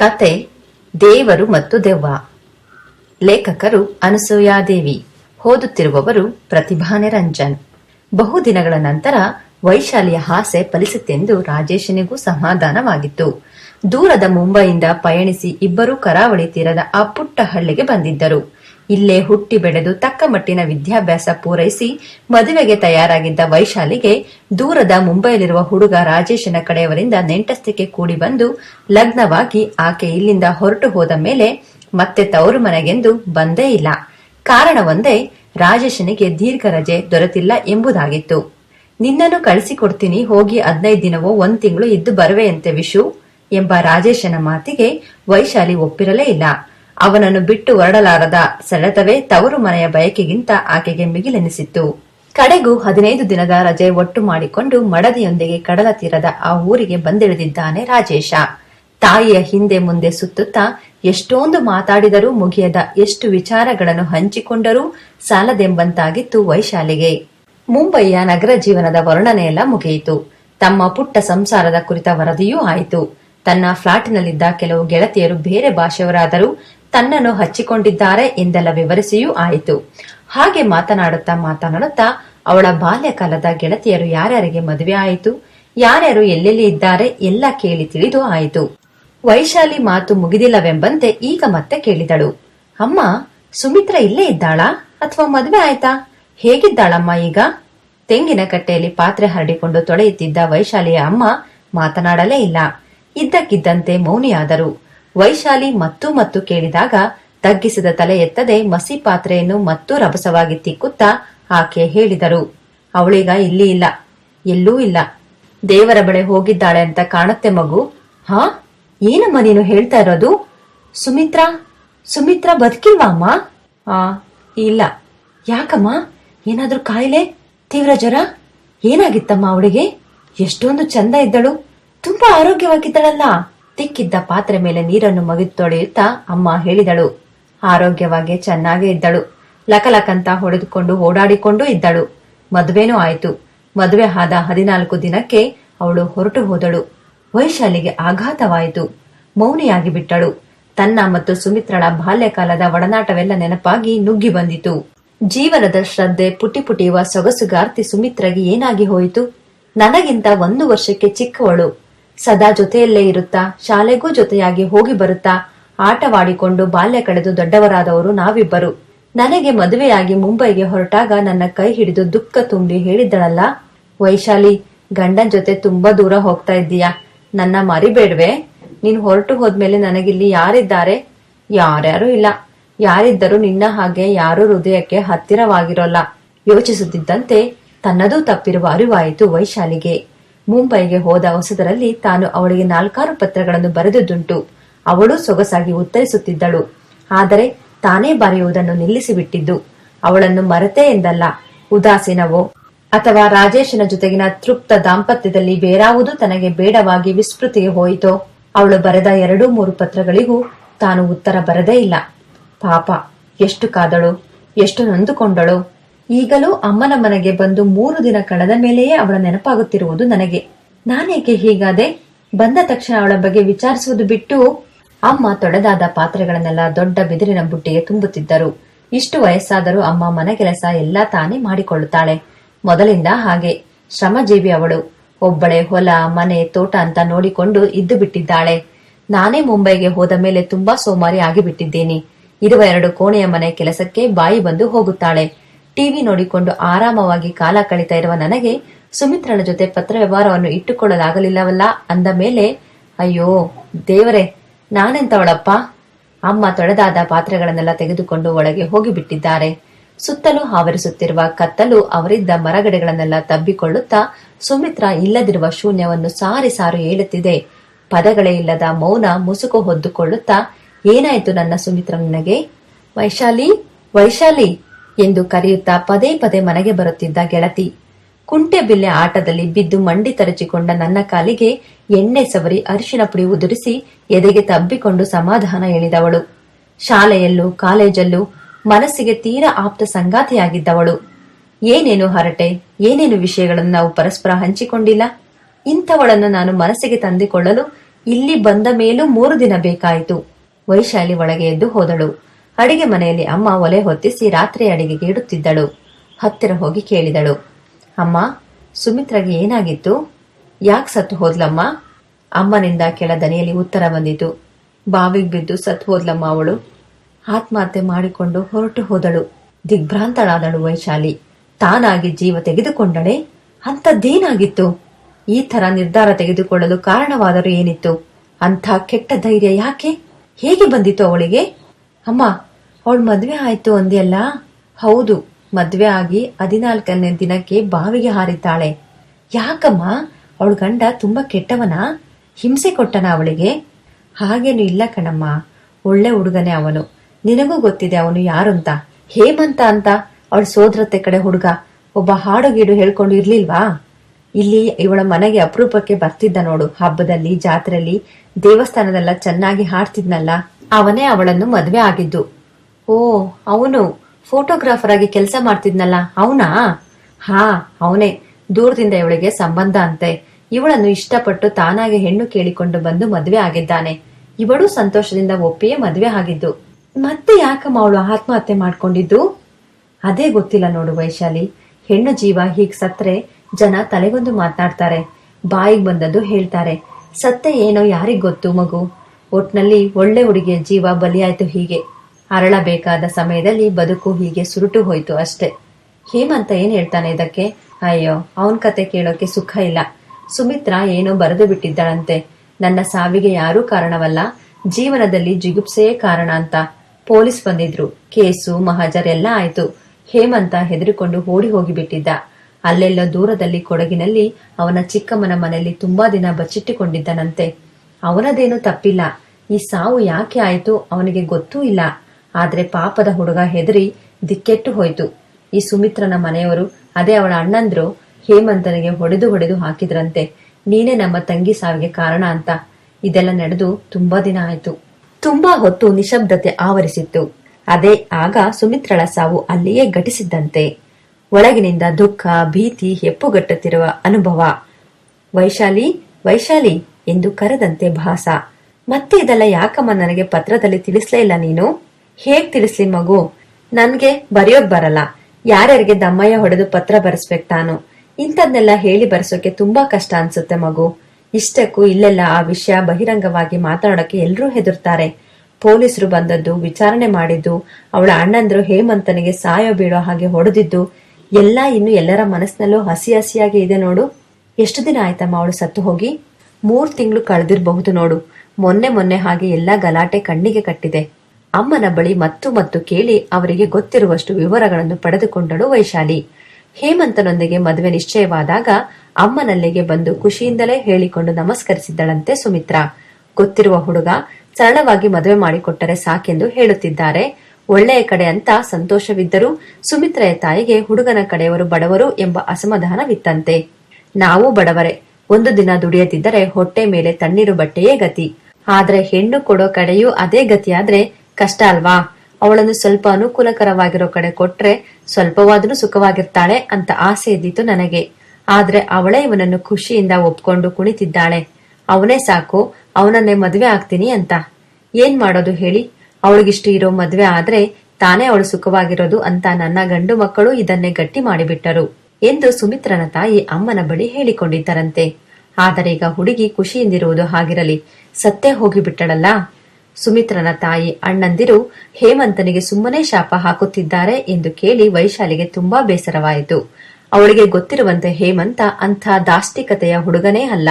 ಕತೆ, ದೇವರು ಮತ್ತು ದೆವ್ವ. ಲೇಖಕರು ಅನಸೂಯಾದೇವಿ ಓದುತ್ತಿರುವವರು ಪ್ರತಿಭಾ ನಿರಂಜನ್ ಬಹುದಿನಗಳ ನಂತರ ವೈಶಾಲಿಯ ಹಾಸೆ ಫಲಿಸಿತೆಂದು ರಾಜೇಶನಿಗೂ ಸಮಾಧಾನವಾಗಿತ್ತು. ದೂರದ ಮುಂಬೈಯಿಂದ ಪಯಣಿಸಿ ಇಬ್ಬರೂ ಕರಾವಳಿ ತೀರದ ಆ ಪುಟ್ಟ ಹಳ್ಳಿಗೆ ಬಂದಿದ್ದರು. ಇಲ್ಲೇ ಹುಟ್ಟಿ ಬೆಳೆದು ತಕ್ಕ ಮಟ್ಟಿನ ವಿದ್ಯಾಭ್ಯಾಸ ಪೂರೈಸಿ ಮದುವೆಗೆ ತಯಾರಾಗಿದ್ದ ವೈಶಾಲಿಗೆ ದೂರದ ಮುಂಬೈಲಿರುವ ಹುಡುಗ ರಾಜೇಶನ ಕಡೆಯವರಿಂದ ನೆಂಟಸ್ಥಿಕೆ ಕೂಡಿ ಬಂದು ಲಗ್ನವಾಗಿ ಆಕೆ ಇಲ್ಲಿಂದ ಹೊರಟು ಹೋದ ಮೇಲೆ ಮತ್ತೆ ತವರು ಮನೆಗೆಂದು ಬಂದೇ ಇಲ್ಲ. ಕಾರಣವೊಂದೇ ರಾಜೇಶನಿಗೆ ದೀರ್ಘ ರಜೆ ದೊರೆತಿಲ್ಲ ಎಂಬುದಾಗಿತ್ತು. ನಿನ್ನನ್ನು ಕಳಿಸಿಕೊಡ್ತೀನಿ, ಹೋಗಿ ಹದಿನೈದು ದಿನವೋ ಒಂದು ತಿಂಗಳು ಇದ್ದು ಬರುವೆಯಂತೆ ವಿಶು ಎಂಬ ರಾಜೇಶನ ಮಾತಿಗೆ ವೈಶಾಲಿ ಒಪ್ಪಿರಲೇ ಇಲ್ಲ. ಅವನನ್ನು ಬಿಟ್ಟು ಹೊರಡಲಾರದ ಸೆಳೆತವೇ ತವರು ಮನೆಯ ಬಯಕೆಗಿಂತ ಆಕೆಗೆ ಮಿಗಿಲೆನಿಸಿತ್ತು. ಕಡೆಗೂ ಹದಿನೈದು ದಿನದ ರಜೆ ಒಟ್ಟು ಮಾಡಿಕೊಂಡು ಮಡದಿಯೊಂದಿಗೆ ಕಡಲ ತೀರದ ಆ ಊರಿಗೆ ಬಂದಿಳಿದಿದ್ದಾನೆ ರಾಜೇಶ. ತಾಯಿಯ ಹಿಂದೆ ಮುಂದೆ ಸುತ್ತುತ್ತಾ ಎಷ್ಟೊಂದು ಮಾತಾಡಿದರೂ ಮುಗಿಯದ ಎಷ್ಟು ವಿಚಾರಗಳನ್ನು ಹಂಚಿಕೊಂಡರೂ ಸಾಲದೆಂಬಂತಾಗಿತ್ತು ವೈಶಾಲಿಗೆ. ಮುಂಬೈಯ ನಗರ ಜೀವನದ ವರ್ಣನೆಯೆಲ್ಲ ಮುಗಿಯಿತು. ತಮ್ಮ ಪುಟ್ಟ ಸಂಸಾರದ ಕುರಿತ ವರದಿಯೂ ಆಯಿತು. ತನ್ನ ಫ್ಲಾಟಿನಲ್ಲಿದ್ದ ಕೆಲವು ಗೆಳತಿಯರು ಬೇರೆ ಭಾಷೆಯವರಾದರೂ ತನ್ನನ್ನು ಹಚ್ಚಿಕೊಂಡಿದ್ದಾರೆ ಎಂದೆಲ್ಲ ವಿವರಿಸಿಯೂ ಆಯಿತು. ಹಾಗೆ ಮಾತನಾಡುತ್ತಾ ಮಾತನಾಡುತ್ತಾ ಅವಳ ಬಾಲ್ಯಕಾಲದ ಗೆಳತಿಯರು ಯಾರ್ಯಾರಿಗೆ ಮದುವೆ ಆಯಿತು, ಯಾರ್ಯಾರು ಎಲ್ಲೆಲ್ಲಿ ಇದ್ದಾರೆ ಎಲ್ಲ ಕೇಳಿ ತಿಳಿದು ಆಯಿತು. ವೈಶಾಲಿ ಮಾತು ಮುಗಿದಿಲ್ಲವೆಂಬಂತೆ ಈಗ ಮತ್ತೆ ಕೇಳಿದಳು. ಅಮ್ಮ, ಸುಮಿತ್ರ ಇಲ್ಲೇ ಇದ್ದಾಳಾ? ಅಥವಾ ಮದುವೆ ಆಯ್ತಾ? ಹೇಗಿದ್ದಾಳಮ್ಮ ಈಗ? ತೆಂಗಿನ ಕಟ್ಟೆಯಲ್ಲಿ ಪಾತ್ರೆ ಹರಡಿಕೊಂಡು ತೊಳೆಯುತ್ತಿದ್ದ ವೈಶಾಲಿಯ ಅಮ್ಮ ಮಾತನಾಡಲೇ ಇಲ್ಲ. ಇದ್ದಕ್ಕಿದ್ದಂತೆ ಮೌನಿಯಾದರು. ವೈಶಾಲಿ ಮತ್ತು ಮತ್ತು ಕೇಳಿದಾಗ ತಗ್ಗಿಸಿದ ತಲೆ ಎತ್ತದೆ ಮಸಿ ಪಾತ್ರೆಯನ್ನು ಮತ್ತೂ ರಭಸವಾಗಿ ತಿಕ್ಕುತ್ತಾ ಆಕೆ ಹೇಳಿದರು, ಅವಳೀಗ ಇಲ್ಲಿ ಇಲ್ಲ, ಎಲ್ಲೂ ಇಲ್ಲ. ದೇವರ ಬಳೆ ಹೋಗಿದ್ದಾಳೆ ಅಂತ ಕಾಣುತ್ತೆ ಮಗು. ಹಾ, ಏನಮ್ಮ ನೀನು ಹೇಳ್ತಾ ಇರೋದು? ಸುಮಿತ್ರಾ ಸುಮಿತ್ರಾ ಬದುಕಿಲ್ವಾ ಅಮ್ಮ? ಆ, ಇಲ್ಲ. ಯಾಕಮ್ಮ? ಏನಾದ್ರೂ ಕಾಯಿಲೆ, ತೀವ್ರ ಜ್ವರ? ಏನಾಗಿತ್ತಮ್ಮ ಅವಳಿಗೆ? ಎಷ್ಟೊಂದು ಚಂದ ಇದ್ದಳು. ತುಂಬಾ ಆರೋಗ್ಯವಾಗಿದ್ದಳಲ್ಲ. ತಿಕ್ಕಿದ್ದ ಪಾತ್ರೆ ಮೇಲೆ ನೀರನ್ನು ಮಗಿದು ತೊಳೆಯುತ್ತಾ ಅಮ್ಮ ಹೇಳಿದಳು. ಆರೋಗ್ಯವಾಗಿ ಚೆನ್ನಾಗೇ ಇದ್ದಳು. ಲಕಲಕಂತ ಹೊಡೆದುಕೊಂಡು ಓಡಾಡಿಕೊಂಡು ಇದ್ದಳು. ಮದುವೆನೂ ಆಯಿತು. ಮದುವೆ ಆದ ಹದಿನಾಲ್ಕು ದಿನಕ್ಕೆ ಅವಳು ಹೊರಟು ಹೋದಳು. ವೈಶಾಲಿಗೆ ಆಘಾತವಾಯಿತು. ಮೌನಿಯಾಗಿ ಬಿಟ್ಟಳು. ತನ್ನ ಮತ್ತು ಸುಮಿತ್ರಳ ಬಾಲ್ಯಕಾಲದ ಒಡನಾಟವೆಲ್ಲ ನೆನಪಾಗಿ ನುಗ್ಗಿ ಬಂದಿತು. ಜೀವನದ ಶ್ರದ್ಧೆ ಪುಟಿ ಪುಟಿಯುವ ಸೊಗಸುಗಾರ್ತಿ ಸುಮಿತ್ರಗೆ ಏನಾಗಿ ಹೋಯಿತು? ನನಗಿಂತ ಒಂದು ವರ್ಷಕ್ಕೆ ಚಿಕ್ಕವಳು. ಸದಾ ಜೊತೆಯಲ್ಲೇ ಇರುತ್ತಾ? ಶಾಲೆಗೂ ಜೊತೆಯಾಗಿ ಹೋಗಿ ಬರುತ್ತಾ? ಆಟವಾಡಿಕೊಂಡು ಬಾಲ್ಯ ಕಳೆದು ದೊಡ್ಡವರಾದವರು ನಾವಿಬ್ಬರು. ನನಗೆ ಮದುವೆಯಾಗಿ ಮುಂಬೈಗೆ ಹೊರಟಾಗ ನನ್ನ ಕೈ ಹಿಡಿದು ದುಃಖ ತುಂಬಿ ಹೇಳಿದ್ದಳಲ್ಲ ವೈಶಾಲಿ, ಗಂಡನ್ ಜೊತೆ ತುಂಬಾ ದೂರ ಹೋಗ್ತಾ ಇದ್ದೀಯಾ? ನನ್ನ ಮರಿಬೇಡ್ವೆ ನೀನ್ ಹೊರಟು ಹೋದ್ಮೇಲೆ ನನಗಿಲ್ಲಿ ಯಾರಿದ್ದಾರೆ? ಯಾರ್ಯಾರು ಇಲ್ಲ. ಯಾರಿದ್ದರೂ ನಿನ್ನ ಹಾಗೆ ಯಾರೂ ಹೃದಯಕ್ಕೆ ಹತ್ತಿರವಾಗಿರೋಲ್ಲ. ಯೋಚಿಸುತ್ತಿದ್ದಂತೆ ತನ್ನದೂ ತಪ್ಪಿರುವ ಅರಿವಾಯಿತು ವೈಶಾಲಿಗೆ. ಮುಂಬೈಗೆ ಹೋದ ಹೊಸದರಲ್ಲಿ ತಾನು ಅವಳಿಗೆ ನಾಲ್ಕಾರು ಪತ್ರಗಳನ್ನು ಬರೆದುದುಂಟು ಅವಳು ಸೊಗಸಾಗಿ ಉತ್ತರಿಸುತ್ತಿದ್ದಳು. ಆದರೆ ತಾನೇ ಬರೆಯುವುದನ್ನು ನಿಲ್ಲಿಸಿಬಿಟ್ಟಿದ್ದು. ಅವಳನ್ನು ಮರೆತೇ ಎಂದಲ್ಲ. ಉದಾಸೀನವೋ? ಅಥವಾ ರಾಜೇಶನ ಜೊತೆಗಿನ ತೃಪ್ತ ದಾಂಪತ್ಯದಲ್ಲಿ ಬೇರಾವುದೂ ತನಗೆ ಬೇಡವಾಗಿ ವಿಸ್ಮೃತಿಗೆ ಹೋಯಿತೋ? ಅವಳು ಬರೆದ ಎರಡೂ ಮೂರು ಪತ್ರಗಳಿಗೂ ತಾನು ಉತ್ತರ ಬರದೇ ಇಲ್ಲ. ಪಾಪ, ಎಷ್ಟು ಕಾದಳು? ಎಷ್ಟು ನೊಂದುಕೊಂಡಳು? ಈಗಲೂ ಅಮ್ಮನ ಮನೆಗೆ ಬಂದು ಮೂರು ದಿನ ಕಳೆದ ಮೇಲೆಯೇ ಅವಳ ನೆನಪಾಗುತ್ತಿರುವುದು ನನಗೆ. ನಾನೇಕೆ ಹೀಗಾದೆ? ಬಂದ ತಕ್ಷಣ ಅವಳ ಬಗ್ಗೆ ವಿಚಾರಿಸುವುದು ಬಿಟ್ಟು ಅಮ್ಮ ತೊಡೆದಾದ ಪಾತ್ರೆಗಳನ್ನೆಲ್ಲ ದೊಡ್ಡ ಬಿದಿರಿನ ಬುಟ್ಟಿಗೆ ತುಂಬುತ್ತಿದ್ದರು. ಇಷ್ಟು ವಯಸ್ಸಾದರೂ ಅಮ್ಮ ಮನೆ ಕೆಲಸ ಎಲ್ಲ ತಾನೇ ಮಾಡಿಕೊಳ್ಳುತ್ತಾಳೆ. ಮೊದಲಿಂದ ಹಾಗೆ. ಶ್ರಮಜೀವಿ ಅವಳು. ಒಬ್ಬಳೆ ಹೊಲ, ಮನೆ, ತೋಟ ಅಂತ ನೋಡಿಕೊಂಡು ಇದ್ದು ಬಿಟ್ಟಿದ್ದಾಳೆ. ನಾನೇ ಮುಂಬೈಗೆ ಹೋದ ಮೇಲೆ ತುಂಬಾ ಸೋಮಾರಿ ಆಗಿಬಿಟ್ಟಿದ್ದೇನೆ. ಇರುವ ಎರಡು ಕೋಣೆಯ ಮನೆ ಕೆಲಸಕ್ಕೆ ಬಾಯಿ ಬಂದು ಹೋಗುತ್ತಾಳೆ. ಟಿವಿ ನೋಡಿಕೊಂಡು ಆರಾಮವಾಗಿ ಕಾಲ ಕಳೀತಾ ಇರುವ ನನಗೆ ಸುಮಿತ್ರನ ಜೊತೆ ಪತ್ರ ವ್ಯವಹಾರವನ್ನು ಇಟ್ಟುಕೊಳ್ಳಲಾಗಲಿಲ್ಲವಲ್ಲ ಅಂದ ಮೇಲೆ, ಅಯ್ಯೋ, ದೇವರೇ ನಾನೆಂತವಳಪ್ಪ ಅಮ್ಮ ತೊಳೆದಾದ ಪಾತ್ರೆಗಳನ್ನೆಲ್ಲ ತೆಗೆದುಕೊಂಡು ಒಳಗೆ ಹೋಗಿಬಿಟ್ಟಿದ್ದಾರೆ. ಸುತ್ತಲೂ ಆವರಿಸುತ್ತಿರುವ ಕತ್ತಲು ಅವರಿದ್ದ ಮರಗಡೆಗಳನ್ನೆಲ್ಲ ತಬ್ಬಿಕೊಳ್ಳುತ್ತಾ ಸುಮಿತ್ರ ಇಲ್ಲದಿರುವ ಶೂನ್ಯವನ್ನು ಸಾರಿ ಸಾರಿ ಹೇಳುತ್ತಿದೆ ಪದಗಳೇ ಇಲ್ಲದ ಮೌನ ಮುಸುಕು ಹೊದ್ದುಕೊಳ್ಳುತ್ತಾ, ಏನಾಯ್ತು ನನ್ನ ಸುಮಿತ್ರ ನನಗೆ? ವೈಶಾಲಿ ವೈಶಾಲಿ ಎಂದು ಕರೆಯುತ್ತಾ ಪದೇ ಪದೇ ಮನೆಗೆ ಬರುತ್ತಿದ್ದ ಗೆಳತಿ. ಕುಂಟೆಬಿಲ್ಲೆ ಆಟದಲ್ಲಿ ಬಿದ್ದು ಮಂಡಿ ತರಚಿಕೊಂಡ ನನ್ನ ಕಾಲಿಗೆ ಎಣ್ಣೆ ಸವರಿ ಅರಿಶಿನ ಪುಡಿ ಉದುರಿಸಿ ಎದೆಗೆ ತಬ್ಬಿಕೊಂಡು ಸಮಾಧಾನ ಹೇಳಿದವಳು ಶಾಲೆಯಲ್ಲೂ ಕಾಲೇಜಲ್ಲೂ ಮನಸ್ಸಿಗೆ ತೀರಾ ಆಪ್ತ ಸಂಗಾತಿಯಾಗಿದ್ದವಳು. ಏನೇನು ಹರಟೆ, ಏನೇನು ವಿಷಯಗಳನ್ನು ನಾವು ಪರಸ್ಪರ ಹಂಚಿಕೊಂಡಿಲ್ಲ? ಇಂಥವಳನ್ನು ನಾನು ಮನಸ್ಸಿಗೆ ತಂದುಕೊಳ್ಳಲು ಇಲ್ಲಿ ಬಂದ ಮೇಲೂ ಮೂರು ದಿನ ಬೇಕಾಯಿತು. ವೈಶಾಲಿ ಒಳಗೆ ಎದ್ದು ಹೋದಳು. ಅಡಿಗೆ ಮನೆಯಲ್ಲಿ ಅಮ್ಮ ಒಲೆ ಹೊತ್ತಿಸಿ ರಾತ್ರಿ ಅಡಿಗೆಗೆ ಇಡುತ್ತಿದ್ದಳು. ಹತ್ತಿರ ಹೋಗಿ ಕೇಳಿದಳು. ಅಮ್ಮ, ಸುಮಿತ್ರಾಗೆ ಏನಾಗಿತ್ತು? ಯಾಕೆ ಸತ್ತು ಹೋದ್ಲಮ್ಮ? ಅಮ್ಮನಿಂದ ಕೆಳ ದನಿಯಲ್ಲಿ ಉತ್ತರ ಬಂದಿತು. ಬಾವಿಗೆ ಬಿದ್ದು ಸತ್ತು ಹೋದ್ಲಮ್ಮ ಅವಳು. ಆತ್ಮಹತ್ಯೆ ಮಾಡಿಕೊಂಡು ಹೊರಟು ಹೋದಳು. ದಿಗ್ಭ್ರಾಂತಳಾದಳು ವೈಶಾಲಿ. ತಾನಾಗಿ ಜೀವ ತೆಗೆದುಕೊಂಡಳೆ? ಅಂಥದ್ದೇನಾಗಿತ್ತು? ಈ ತರ ನಿರ್ಧಾರ ತೆಗೆದುಕೊಳ್ಳಲು ಕಾರಣವಾದರೂ ಏನಿತ್ತು? ಅಂಥ ಕೆಟ್ಟ ಧೈರ್ಯ ಯಾಕೆ? ಹೇಗೆ ಬಂದಿತ್ತು ಅವಳಿಗೆ? ಅಮ್ಮ ಅವಳು ಮದುವೆ ಆಯ್ತು ಅಂದ್ಯಲ್ಲ? ಹೌದು, ಮದ್ವೆ ಆಗಿ ಹದಿನಾಲ್ಕನೇ ದಿನಕ್ಕೆ ಬಾವಿಗೆ ಹಾರಿದ್ದಾಳೆ. ಯಾಕಮ್ಮ? ಅವಳ ಗಂಡ ತುಂಬಾ ಕೆಟ್ಟವನ? ಹಿಂಸೆ ಕೊಟ್ಟನ ಅವಳಿಗೆ? ಹಾಗೇನು ಇಲ್ಲ ಕಣಮ್ಮ. ಒಳ್ಳೆ ಹುಡುಗನೇ ಅವನು. ನಿನಗೂ ಗೊತ್ತಿದೆ ಅವನು ಯಾರು ಅಂತ ಹೇಮಂತ ಅಂತ? ಅವಳ ಸೋದರತೆ ಕಡೆ ಹುಡುಗ. ಒಬ್ಬ ಹಾಡುಗೀಡು ಹೇಳ್ಕೊಂಡು ಇರ್ಲಿಲ್ವಾ? ಇಲ್ಲಿ ಇವಳ ಮನೆಗೆ ಅಪರೂಪಕ್ಕೆ ಬರ್ತಿದ್ದ ನೋಡು. ಹಬ್ಬದಲ್ಲಿ ಜಾತ್ರೆಯಲ್ಲಿ ದೇವಸ್ಥಾನದೆಲ್ಲ ಚೆನ್ನಾಗಿ ಹಾಡ್ತಿದ್ನಲ್ಲ. ಅವನೇ ಅವಳನ್ನು ಮದ್ವೆ ಆಗಿದ್ದು. ಓ, ಅವನು ಫೋಟೋಗ್ರಾಫರ್ ಆಗಿ ಕೆಲಸ ಮಾಡ್ತಿದ್ನಲ್ಲ, ಅವನಾ? ಹಾ, ಅವನೇ. ದೂರದಿಂದ ಇವಳಿಗೆ ಸಂಬಂಧ ಅಂತೆ. ಇವಳನ್ನು ಇಷ್ಟಪಟ್ಟು ತಾನಾಗೆ ಹೆಣ್ಣು ಕೇಳಿಕೊಂಡು ಬಂದು ಮದ್ವೆ ಆಗಿದ್ದಾನೆ. ಇವಳು ಸಂತೋಷದಿಂದ ಒಪ್ಪಿಯೇ ಮದ್ವೆ ಆಗಿದ್ದು. ಮತ್ತೆ ಯಾಕಮ್ಮ ಅವಳು ಆತ್ಮಹತ್ಯೆ ಮಾಡ್ಕೊಂಡಿದ್ದು? ಅದೇ ಗೊತ್ತಿಲ್ಲ ನೋಡು ವೈಶಾಲಿ. ಹೆಣ್ಣು ಜೀವ ಹೀಗ್ ಸತ್ರೆ ಜನ ತಲೆಗೊಂದು ಮಾತನಾಡ್ತಾರೆ. ಬಾಯಿಗೆ ಬಂದದ್ದು ಹೇಳ್ತಾರೆ. ಸತ್ತೆ ಏನೋ ಯಾರಿಗ್ ಗೊತ್ತು ಮಗು? ಒಟ್ನಲ್ಲಿ ಒಳ್ಳೆ ಹುಡುಗಿಯ ಜೀವ ಬಲಿಯಾಯ್ತು ಹೀಗೆ. ಅರಳಬೇಕಾದ ಸಮಯದಲ್ಲಿ ಬದುಕು ಹೀಗೆ ಸುರುಟು ಹೋಯ್ತು ಅಷ್ಟೇ. ಹೇಮಂತ ಏನ್ ಹೇಳ್ತಾನೆ ಇದಕ್ಕೆ? ಅಯ್ಯೋ, ಅವನ್ ಕತೆ ಕೇಳೋಕೆ ಸುಖ ಇಲ್ಲ. ಸುಮಿತ್ರಾ ಏನೋ ಬರೆದು ಬಿಟ್ಟಿದ್ದಾಳಂತೆ. ನನ್ನ ಸಾವಿಗೆ ಯಾರೂ ಕಾರಣವಲ್ಲ. ಜೀವನದಲ್ಲಿ ಜಿಗುಪ್ಸೆಯೇ ಕಾರಣ ಅಂತ. ಪೊಲೀಸ್ ಬಂದಿದ್ರು. ಕೇಸು, ಮಹಾಜರ್ ಎಲ್ಲ ಆಯ್ತು. ಹೇಮಂತ ಹೆದರಿಕೊಂಡು ಓಡಿ ಹೋಗಿಬಿಟ್ಟಿದ್ದ. ಅಲ್ಲೆಲ್ಲ ದೂರದಲ್ಲಿ ಕೊಡಗಿನಲ್ಲಿ ಅವನ ಚಿಕ್ಕಮ್ಮನ ಮನೆಯಲ್ಲಿ ತುಂಬಾ ದಿನ ಬಚ್ಚಿಟ್ಟುಕೊಂಡಿದ್ದನಂತೆ. ಅವನದೇನು ತಪ್ಪಿಲ್ಲ. ಈ ಸಾವು ಯಾಕೆ ಆಯ್ತು ಅವನಿಗೆ ಗೊತ್ತೂ ಇಲ್ಲ. ಆದ್ರೆ ಪಾಪದ ಹುಡುಗ ಹೆದರಿ ದಿಕ್ಕೆಟ್ಟು ಹೋಯ್ತು. ಈ ಸುಮಿತ್ರನ ಮನೆಯವರು ಅದೇ ಅವಳ ಅಣ್ಣಂದ್ರು ಹೇಮಂತನಿಗೆ ಹೊಡೆದು ಹೊಡೆದು ಹಾಕಿದ್ರಂತೆ. ನೀನೇ ನಮ್ಮ ತಂಗಿ ಸಾವಿಗೆ ಕಾರಣ ಅಂತ. ಇದೆಲ್ಲ ನಡೆದು ತುಂಬಾ ದಿನ ಆಯ್ತು. ತುಂಬಾ ಹೊತ್ತು ನಿಶಬ್ದತೆ ಆವರಿಸಿತ್ತು. ಅದೇ ಆಗ ಸುಮಿತ್ರಳ ಸಾವು ಅಲ್ಲಿಯೇ ಘಟಿಸಿದ್ದಂತೆ. ಒಳಗಿನಿಂದ ದುಃಖ, ಭೀತಿ ಹೆಪ್ಪುಗಟ್ಟುತ್ತಿರುವ ಅನುಭವ. ವೈಶಾಲಿ ವೈಶಾಲಿ ಎಂದು ಕರೆದಂತೆ ಭಾಸ. ಮತ್ತೆ ಇದೆಲ್ಲ ಯಾಕಮ್ಮ ನನಗೆ ಪತ್ರದಲ್ಲಿ ತಿಳಿಸ್ಲೇ ಇಲ್ಲ ನೀನು? ಹೇಗ್ ತಿಳಿಸ್ಲಿ ಮಗು? ನನ್ಗೆ ಬರೆಯೋಕ್ ಬರಲ್ಲ. ಯಾರ್ಯಾರಿಗೆ ದಮ್ಮಯ್ಯ ಹೊಡೆದು ಪತ್ರ ಬರೆಸ್ಬೇಕು ತಾನು? ಇಂಥದ್ನೆಲ್ಲ ಹೇಳಿ ಬರ್ಸೋಕೆ ತುಂಬಾ ಕಷ್ಟ ಅನ್ಸುತ್ತೆ ಮಗು. ಇಷ್ಟಕ್ಕೂ ಇಲ್ಲೆಲ್ಲ ಆ ವಿಷಯ ಬಹಿರಂಗವಾಗಿ ಮಾತಾಡೋಕೆ ಎಲ್ರೂ ಹೆದರ್ತಾರೆ. ಪೊಲೀಸರು ಬಂದದ್ದು, ವಿಚಾರಣೆ ಮಾಡಿದ್ದು, ಅವಳ ಅಣ್ಣಂದ್ರು ಹೇಮಂತನಿಗೆ ಸಾಯೋ ಬೀಳೋ ಹಾಗೆ ಹೊಡೆದಿದ್ದು, ಎಲ್ಲ ಇನ್ನು ಎಲ್ಲರ ಮನಸ್ಸಿನಲ್ಲೂ ಹಸಿ ಹಸಿಯಾಗಿ ಇದೆ ನೋಡು. ಎಷ್ಟು ದಿನ ಆಯ್ತಮ್ಮ ಅವಳು ಸತ್ತು ಹೋಗಿ? ಮೂರ್ ತಿಂಗಳು ಕಳೆದಿರಬಹುದು ನೋಡು. ಮೊನ್ನೆ ಮೊನ್ನೆ ಹಾಗೆ ಎಲ್ಲ ಗಲಾಟೆ ಕಣ್ಣಿಗೆ ಕಟ್ಟಿದೆ. ಅಮ್ಮನ ಬಳಿ ಮತ್ತು ಮತ್ತು ಕೇಳಿ ಅವರಿಗೆ ಗೊತ್ತಿರುವಷ್ಟು ವಿವರಗಳನ್ನು ಪಡೆದುಕೊಂಡಳು ವೈಶಾಲಿ. ಹೇಮಂತನೊಂದಿಗೆ ಮದುವೆ ನಿಶ್ಚಯವಾದಾಗ ಅಮ್ಮನಲ್ಲಿಗೆ ಬಂದು ಖುಷಿಯಿಂದಲೇ ಹೇಳಿಕೊಂಡು ನಮಸ್ಕರಿಸಿದ್ದಳಂತೆ ಸುಮಿತ್ರ. ಗೊತ್ತಿರುವ ಹುಡುಗ ಸರಳವಾಗಿ ಮದುವೆ ಮಾಡಿಕೊಟ್ಟರೆ ಸಾಕೆಂದು ಹೇಳುತ್ತಿದ್ದಾರೆ. ಒಳ್ಳೆಯ ಕಡೆ ಅಂತ ಸಂತೋಷವಿದ್ದರೂ ಸುಮಿತ್ರೆಯ ತಾಯಿಗೆ ಹುಡುಗನ ಕಡೆಯವರು ಬಡವರು ಎಂಬ ಅಸಮಾಧಾನವಿತ್ತಂತೆ. ನಾವು ಬಡವರೇ, ಒಂದು ದಿನ ದುಡಿಯದಿದ್ದರೆ ಹೊಟ್ಟೆ ಮೇಲೆ ತಣ್ಣೀರು ಬಟ್ಟೆಯೇ ಗತಿ. ಆದ್ರೆ ಹೆಣ್ಣು ಕೊಡೋ ಕಡೆಯೂ ಅದೇ ಗತಿಯಾದ್ರೆ ಕಷ್ಟ ಅಲ್ವಾ? ಅವಳನ್ನು ಸ್ವಲ್ಪ ಅನುಕೂಲಕರವಾಗಿರೋ ಕಡೆ ಕೊಟ್ರೆ ಸ್ವಲ್ಪವಾದ್ರೂ ಸುಖವಾಗಿರ್ತಾಳೆ ಅಂತ ಆಸೆ ಇದ್ದಿತ್ತು ನನಗೆ. ಆದ್ರೆ ಅವಳೇ ಇವನನ್ನು ಖುಷಿಯಿಂದ ಒಪ್ಕೊಂಡು ಕುಣಿತಿದ್ದಾಳೆ. ಅವನೇ ಸಾಕು, ಅವನನ್ನೇ ಮದ್ವೆ ಆಗ್ತೀನಿ ಅಂತ. ಏನ್ ಮಾಡೋದು ಹೇಳಿ? ಅವಳಿಗಿಷ್ಟು ಇರೋ ಮದ್ವೆ ಆದ್ರೆ ತಾನೇ ಅವಳು ಸುಖವಾಗಿರೋದು ಅಂತ ನನ್ನ ಗಂಡು ಮಕ್ಕಳು ಇದನ್ನೇ ಗಟ್ಟಿ ಮಾಡಿಬಿಟ್ಟರು ಎಂದು ಸುಮಿತ್ರನ ತಾಯಿ ಅಮ್ಮನ ಬಳಿ ಹೇಳಿಕೊಂಡಿದ್ದರಂತೆ. ಆದರೆ ಈಗ ಹುಡುಗಿ ಖುಷಿಯಿಂದಿರುವುದು ಹಾಗಿರಲಿ. ಸತ್ತೇ ಹೋಗಿಬಿಟ್ಟಳಲ್ಲ. ಸುಮಿತ್ರನ ತಾಯಿ ಅಣ್ಣಂದಿರು ಹೇಮಂತನಿಗೆ ಸುಮ್ಮನೆ ಶಾಪ ಹಾಕುತ್ತಿದ್ದಾರೆ ಎಂದು ಕೇಳಿ ವೈಶಾಲಿಗೆ ತುಂಬಾ ಬೇಸರವಾಯಿತು. ಅವಳಿಗೆ ಗೊತ್ತಿರುವಂತೆ ಹೇಮಂತ ಅಂಥ ದಾಷ್ಟಿಕತೆಯ ಹುಡುಗನೇ ಅಲ್ಲ.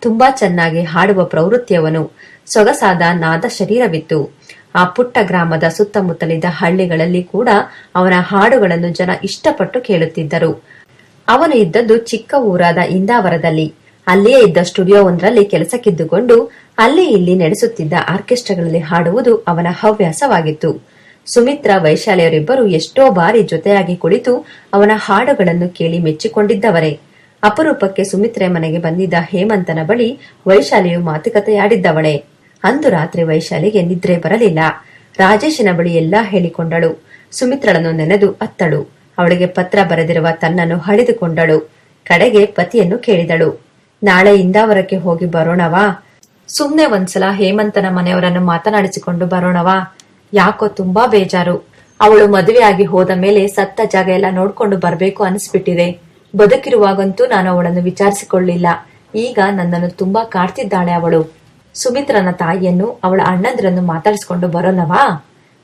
ತುಂಬಾ ಚೆನ್ನಾಗಿ ಹಾಡುವ ಪ್ರವೃತ್ತಿಯವನು. ಸೊಗಸಾದ ನಾದ ಶರೀರವಿತ್ತು. ಆ ಪುಟ್ಟ ಗ್ರಾಮದ ಸುತ್ತಮುತ್ತಲಿದ್ದ ಹಳ್ಳಿಗಳಲ್ಲಿ ಕೂಡ ಅವನ ಹಾಡುಗಳನ್ನು ಜನ ಇಷ್ಟಪಟ್ಟು ಕೇಳುತ್ತಿದ್ದರು. ಅವನು ಇದ್ದದ್ದು ಚಿಕ್ಕ ಊರಾದ ಇಂದಾವರದಲ್ಲಿ. ಅಲ್ಲಿಯೇ ಇದ್ದ ಸ್ಟುಡಿಯೋ ಒಂದರಲ್ಲಿ ಕೆಲಸಕ್ಕಿದ್ದುಕೊಂಡು ಅಲ್ಲಿ ಇಲ್ಲಿ ನಡೆಸುತ್ತಿದ್ದ ಆರ್ಕೆಸ್ಟ್ರಾಗಳಲ್ಲಿ ಹಾಡುವುದು ಅವನ ಹವ್ಯಾಸವಾಗಿತ್ತು. ಸುಮಿತ್ರ ವೈಶಾಲಿಯವರಿಬ್ಬರು ಎಷ್ಟೋ ಬಾರಿ ಜೊತೆಯಾಗಿ ಕುಳಿತು ಅವನ ಹಾಡುಗಳನ್ನು ಕೇಳಿ ಮೆಚ್ಚಿಕೊಂಡಿದ್ದವರೇ. ಅಪರೂಪಕ್ಕೆ ಸುಮಿತ್ರೆ ಮನೆಗೆ ಬಂದಿದ್ದ ಹೇಮಂತನ ಬಳಿ ವೈಶಾಲಿಯು ಮಾತುಕತೆಯಾಡಿದ್ದವಳೆ. ಅಂದು ರಾತ್ರಿ ವೈಶಾಲಿಗೆ ನಿದ್ರೆ ಬರಲಿಲ್ಲ. ರಾಜೇಶನ ಬಳಿ ಎಲ್ಲಾ ಹೇಳಿಕೊಂಡಳು. ಸುಮಿತ್ರಳನ್ನು ನೆನೆದು ಅತ್ತಳು. ಅವಳಿಗೆ ಪತ್ರ ಬರೆದಿರುವ ತನ್ನನ್ನು ಹಳಿದುಕೊಂಡಳು ಕಡೆಗೆ ಪತಿಯನ್ನು ಕೇಳಿದಳು. ನಾಳೆ ಇಂದಾವರಕ್ಕೆ ಹೋಗಿ ಬರೋಣವಾ? ಸುಮ್ನೆ ಒಂದ್ಸಲ ಹೇಮಂತನ ಮನೆಯವರನ್ನು ಮಾತನಾಡಿಸಿಕೊಂಡು ಬರೋಣವಾ ಯಾಕೋ ತುಂಬಾ ಬೇಜಾರು. ಅವಳು ಮದುವೆಯಾಗಿ ಹೋದ ಮೇಲೆ ಸತ್ತ ಜಾಗ ಎಲ್ಲ ನೋಡ್ಕೊಂಡು ಬರ್ಬೇಕು ಅನಿಸ್ಬಿಟ್ಟಿದೆ. ಬದುಕಿರುವಾಗಂತೂ ನಾನು ಅವಳನ್ನು ವಿಚಾರಿಸಿಕೊಳ್ಳಿಲ್ಲ. ಈಗ ನನ್ನನ್ನು ತುಂಬಾ ಕಾಡ್ತಿದ್ದಾಳೆ ಅವಳು. ಸುಮಿತ್ರನ ತಾಯಿಯನ್ನು ಅವಳ ಅಣ್ಣಂದ್ರನ್ನು ಮಾತಾಡಿಸಿಕೊಂಡು ಬರೋಣವಾ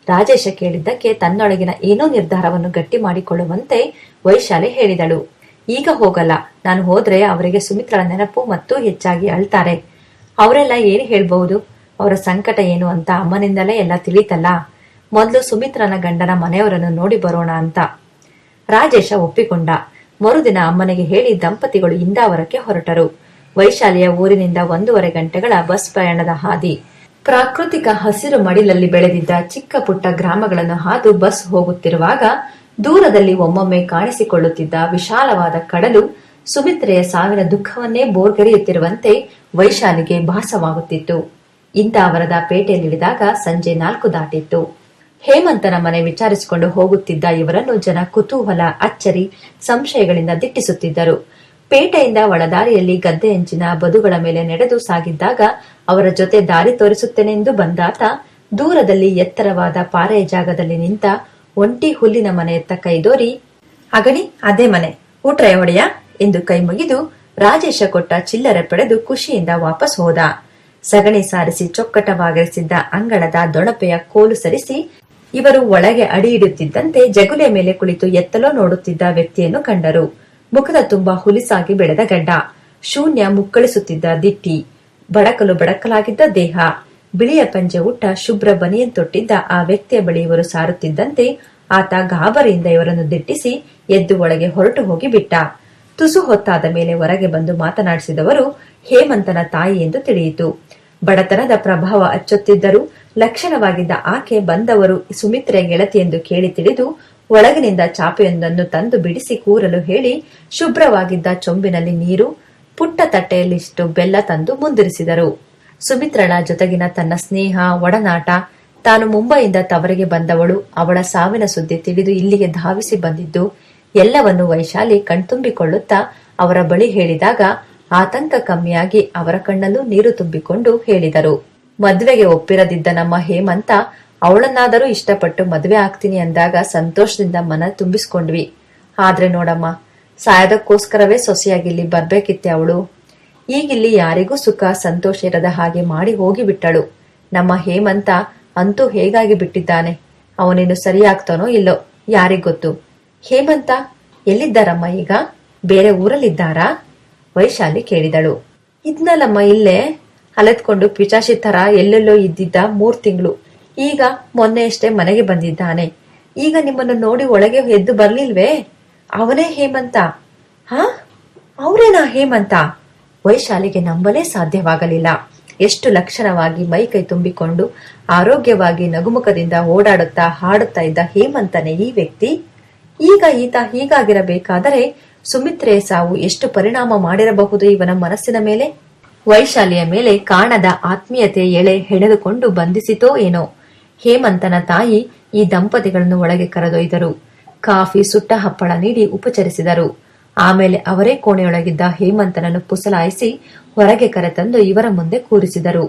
ರಾಜೇಶ ಕೇಳಿದ್ದಕ್ಕೆ ತನ್ನೊಳಗಿನ ಏನೋ ನಿರ್ಧಾರವನ್ನು ಗಟ್ಟಿ ಮಾಡಿಕೊಳ್ಳುವಂತೆ ವೈಶಾಲೆ ಹೇಳಿದಳು. ಈಗ ಹೋಗಲ್ಲ. ನಾನು ಹೋದ್ರೆ ಅವರಿಗೆ ಸುಮಿತ್ರಳ ನೆನಪು ಮತ್ತು ಹೆಚ್ಚಾಗಿ ಅಳ್ತಾರೆ. ಅವರೆಲ್ಲ ಏನು ಹೇಳ್ಬಹುದು? ಅವರ ಸಂಕಟ ಏನು ಅಂತ ಅಮ್ಮನಿಂದಲೇ ಎಲ್ಲ ತಿಳಿತಲ್ಲ? ಮೊದಲು ಸುಮಿತ್ರನ ಗಂಡನ ಮನೆಯವರನ್ನು ನೋಡಿ ಬರೋಣ ಅಂತ. ರಾಜೇಶ ಒಪ್ಪಿಕೊಂಡ. ಮರುದಿನ ಅಮ್ಮನಿಗೆ ಹೇಳಿ ದಂಪತಿಗಳು ಇಂದಾವರಕ್ಕೆ ಹೊರಟರು. ವೈಶಾಲಿಯ ಊರಿನಿಂದ ಒಂದೂವರೆ ಗಂಟೆಗಳ ಬಸ್ ಪ್ರಯಾಣದ ಹಾದಿ. ಪ್ರಾಕೃತಿಕ ಹಸಿರು ಮಡಿಲಲ್ಲಿ ಬೆಳೆದಿದ್ದ ಚಿಕ್ಕ ಪುಟ್ಟ ಗ್ರಾಮಗಳನ್ನು ಹಾದು ಬಸ್ ಹೋಗುತ್ತಿರುವಾಗ ದೂರದಲ್ಲಿ ಒಮ್ಮೊಮ್ಮೆ ಕಾಣಿಸಿಕೊಳ್ಳುತ್ತಿದ್ದ ವಿಶಾಲವಾದ ಕಡಲು ಸುಮಿತ್ರೆಯ ಸಾವಿನ ದುಃಖವನ್ನೇ ಬೋರ್ಗರಿಯುತ್ತಿರುವಂತೆ ವೈಶಾಲಿಗೆ ಭಾಸವಾಗುತ್ತಿತ್ತು. ಇಂದಾವರದ ಪೇಟೆಯಲ್ಲಿಳಿದಾಗ ಸಂಜೆ ನಾಲ್ಕು ದಾಟಿತ್ತು. ಹೇಮಂತನ ಮನೆ ವಿಚಾರಿಸಿಕೊಂಡು ಹೋಗುತ್ತಿದ್ದ ಇವರನ್ನು ಜನ ಕುತೂಹಲ, ಅಚ್ಚರಿ, ಸಂಶಯಗಳಿಂದ ದಿಟ್ಟಿಸುತ್ತಿದ್ದರು. ಪೇಟೆಯಿಂದ ಒಳದಾರಿಯಲ್ಲಿ ಗದ್ದೆ ಎಂಚಿನ ಬದುಗಳ ಮೇಲೆ ನಡೆದು ಸಾಗಿದ್ದಾಗ ಅವರ ಜೊತೆ ದಾರಿ ತೋರಿಸುತ್ತೇನೆಂದು ಬಂದಾತ ದೂರದಲ್ಲಿ ಎತ್ತರವಾದ ಪಾರೆಯ ಜಾಗದಲ್ಲಿ ನಿಂತ ಒಂಟಿ ಹುಲ್ಲಿನ ಮನೆಯತ್ತ ಕೈದೋರಿ, ಅಗಣಿ, ಅದೇ ಮನೆ. ಊಟ್ರೆ ಎಂದು ಕೈಮುಗಿದು ರಾಜೇಶ ಕೊಟ್ಟ ಚಿಲ್ಲರೆ ಪಡೆದು ಖುಷಿಯಿಂದ ವಾಪಸ್ ಹೋದ. ಸಗಣಿ ಸಾರಿಸಿ ಚೊಕ್ಕಟವಾಗಿರಿಸಿದ್ದ ಅಂಗಳದ ದೊಣಪೆಯ ಕೋಲು ಸರಿಸಿ ಇವರು ಒಳಗೆ ಅಡಿ ಇಡುತ್ತಿದ್ದಂತೆ ಜಗುಲಿಯ ಮೇಲೆ ಕುಳಿತು ಎತ್ತಲೋ ನೋಡುತ್ತಿದ್ದ ವ್ಯಕ್ತಿಯನ್ನು ಕಂಡರು. ಮುಖದ ತುಂಬಾ ಹುಲಿಸಾಗಿ ಬೆಳೆದ ಗಡ್ಡ. ಶೂನ್ಯ ಮುಕ್ಕಳಿಸುತ್ತಿದ್ದ ದಿಟ್ಟಿ. ಬಡಕಲು ಬಡಕಲಾಗಿದ್ದ ದೇಹ. ಬಿಳಿಯ ಪಂಜೆ ಉಟ್ಟ ಶುಭ್ರ ಬನಿಯನ್ ತೊಟ್ಟಿದ್ದ ಆ ವ್ಯಕ್ತಿಯ ಬಳಿ ಇವರು ಸಾರುತ್ತಿದ್ದಂತೆ ಆತ ಗಾಬರಿಯಿಂದ ಇವರನ್ನು ದಿಟ್ಟಿಸಿ ಎದ್ದು ಒಳಗೆ ಹೊರಟು ಹೋಗಿ ಬಿಟ್ಟ. ತುಸು ಹೊತ್ತಾದ ಮೇಲೆ ಹೊರಗೆ ಬಂದು ಮಾತನಾಡಿಸಿದವರು, ಹೇಮಂತನ ತಾಯಿ ಎಂದು ತಿಳಿಯಿತು. ಬಡತನದ ಪ್ರಭಾವ ಅಚ್ಚೊತ್ತಿದ್ದರೂ, ಲಕ್ಷಣವಾಗಿದ್ದ ಆಕೆ ಬಂದವರು ಸುಮಿತ್ರೆ ಗೆಳತಿ ಎಂದು ಕೇಳಿ ತಿಳಿದು, ಒಳಗಿನಿಂದ ಚಾಪೆಯೊಂದನ್ನು ತಂದು ಬಿಡಿಸಿ ಕೂರಲು ಹೇಳಿ, ಶುಭ್ರವಾಗಿದ್ದ ಚೊಂಬಿನಲ್ಲಿ ನೀರು, ಪುಟ್ಟ ತಟ್ಟೆಯಲ್ಲಿಷ್ಟು ಬೆಲ್ಲ ತಂದು ಮುಂದಿರಿಸಿದರು. ಸುಮಿತ್ರಳ ಜೊತೆಗಿನ ತನ್ನ ಸ್ನೇಹ, ಒಡನಾಟ, ತಾನು ಮುಂಬೈಯಿಂದ ತವರಿಗೆ ಬಂದವಳು, ಅವಳ ಸಾವಿನ ಸುದ್ದಿ ತಿಳಿದು ಇಲ್ಲಿಗೆ ಧಾವಿಸಿ ಬಂದಿದ್ದು ಎಲ್ಲವನ್ನು ವೈಶಾಲಿ ಕಣ್ತುಂಬಿಕೊಳ್ಳುತ್ತಾ ಅವರ ಬಳಿ ಹೇಳಿದಾಗ ಆತಂಕ ಕಮ್ಮಿಯಾಗಿ ಅವರ ಕಣ್ಣಲ್ಲೂ ನೀರು ತುಂಬಿಕೊಂಡು ಹೇಳಿದರು. ಮದ್ವೆಗೆ ಒಪ್ಪಿರದಿದ್ದ ನಮ್ಮ ಹೇಮಂತ, ಅವಳನ್ನಾದರೂ ಇಷ್ಟಪಟ್ಟು ಮದುವೆ ಆಗ್ತೀನಿ ಅಂದಾಗ ಸಂತೋಷದಿಂದ ಮನ ತುಂಬಿಸ್ಕೊಂಡ್ವಿ. ಆದ್ರೆ ನೋಡಮ್ಮ, ಸಾಯದಕ್ಕೋಸ್ಕರವೇ ಸೊಸೆಯಾಗಿಲ್ಲಿ ಬರ್ಬೇಕಿತ್ತೆ ಅವಳು. ಈಗಿಲ್ಲಿ ಯಾರಿಗೂ ಸುಖ, ಸಂತೋಷ ಇರದ ಹಾಗೆ ಮಾಡಿ ಹೋಗಿಬಿಟ್ಟಳು. ನಮ್ಮ ಹೇಮಂತ ಅಂತೂ ಹೇಗಾಗಿ ಬಿಟ್ಟಿದ್ದಾನೆ. ಅವನಿನ್ನು ಸರಿಯಾಗ್ತಾನೋ ಇಲ್ಲೋ ಯಾರಿಗೊತ್ತು ಹೇಮಂತ ಎಲ್ಲಿದ್ದಾರಮ್ಮ ಈಗ? ಬೇರೆ ಊರಲ್ಲಿದ್ದಾರಾ? ವೈಶಾಲಿ ಕೇಳಿದಳು. ಇದ್ನಲ್ಲಮ್ಮ ಇಲ್ಲೇ, ಅಲೆತ್ಕೊಂಡು ಪಿಚಾಶಿ ತರ ಎಲ್ಲೆಲ್ಲೋ ಇದ್ದಿದ್ದ ಮೂರ್ ತಿಂಗಳು. ಈಗ ಮೊನ್ನೆಯಷ್ಟೇ ಮನೆಗೆ ಬಂದಿದ್ದಾನೆ. ಈಗ ನಿಮ್ಮನ್ನು ನೋಡಿ ಒಳಗೆ ಎದ್ದು ಬರ್ಲಿಲ್ವೇ? ಅವನೇ ಹೇಮಂತ. ಹಾ? ಅವರೇನಾ ಹೇಮಂತ? ವೈಶಾಲಿಗೆ ನಂಬಲೇ ಸಾಧ್ಯವಾಗಲಿಲ್ಲ. ಎಷ್ಟು ಲಕ್ಷಣವಾಗಿ ಮೈಕೈ ತುಂಬಿಕೊಂಡು ಆರೋಗ್ಯವಾಗಿ ನಗುಮುಖದಿಂದ ಓಡಾಡುತ್ತಾ ಹಾಡುತ್ತಾ ಇದ್ದ ಹೇಮಂತನೇ ಈ ವ್ಯಕ್ತಿ? ಈಗ ಈತ ಹೀಗಾಗಿರಬೇಕಾದರೆ ಸುಮಿತ್ರೆಯ ಸಾವು ಎಷ್ಟು ಪರಿಣಾಮ ಮಾಡಿರಬಹುದು ಇವನ ಮನಸ್ಸಿನ ಮೇಲೆ? ವೈಶಾಲಿಯ ಮೇಲೆ ಕಾಣದ ಆತ್ಮೀಯತೆ ಎಳೆ ಹೆಣೆದುಕೊಂಡು ಬಂಧಿಸಿತೋ ಏನೋ? ಹೇಮಂತನ ತಾಯಿ ಈ ದಂಪತಿಗಳನ್ನು ಒಳಗೆ ಕರೆದೊಯ್ದರು. ಕಾಫಿ ಸುಟ್ಟ ಹಪ್ಪಳ ನೀಡಿ ಉಪಚರಿಸಿದರು. ಆಮೇಲೆ ಅವರೇ ಕೋಣೆಯೊಳಗಿದ್ದ ಹೇಮಂತನನ್ನು ಪುಸಲಾಯಿಸಿ ಹೊರಗೆ ಕರೆತಂದು ಇವರ ಮುಂದೆ ಕೂರಿಸಿದರು.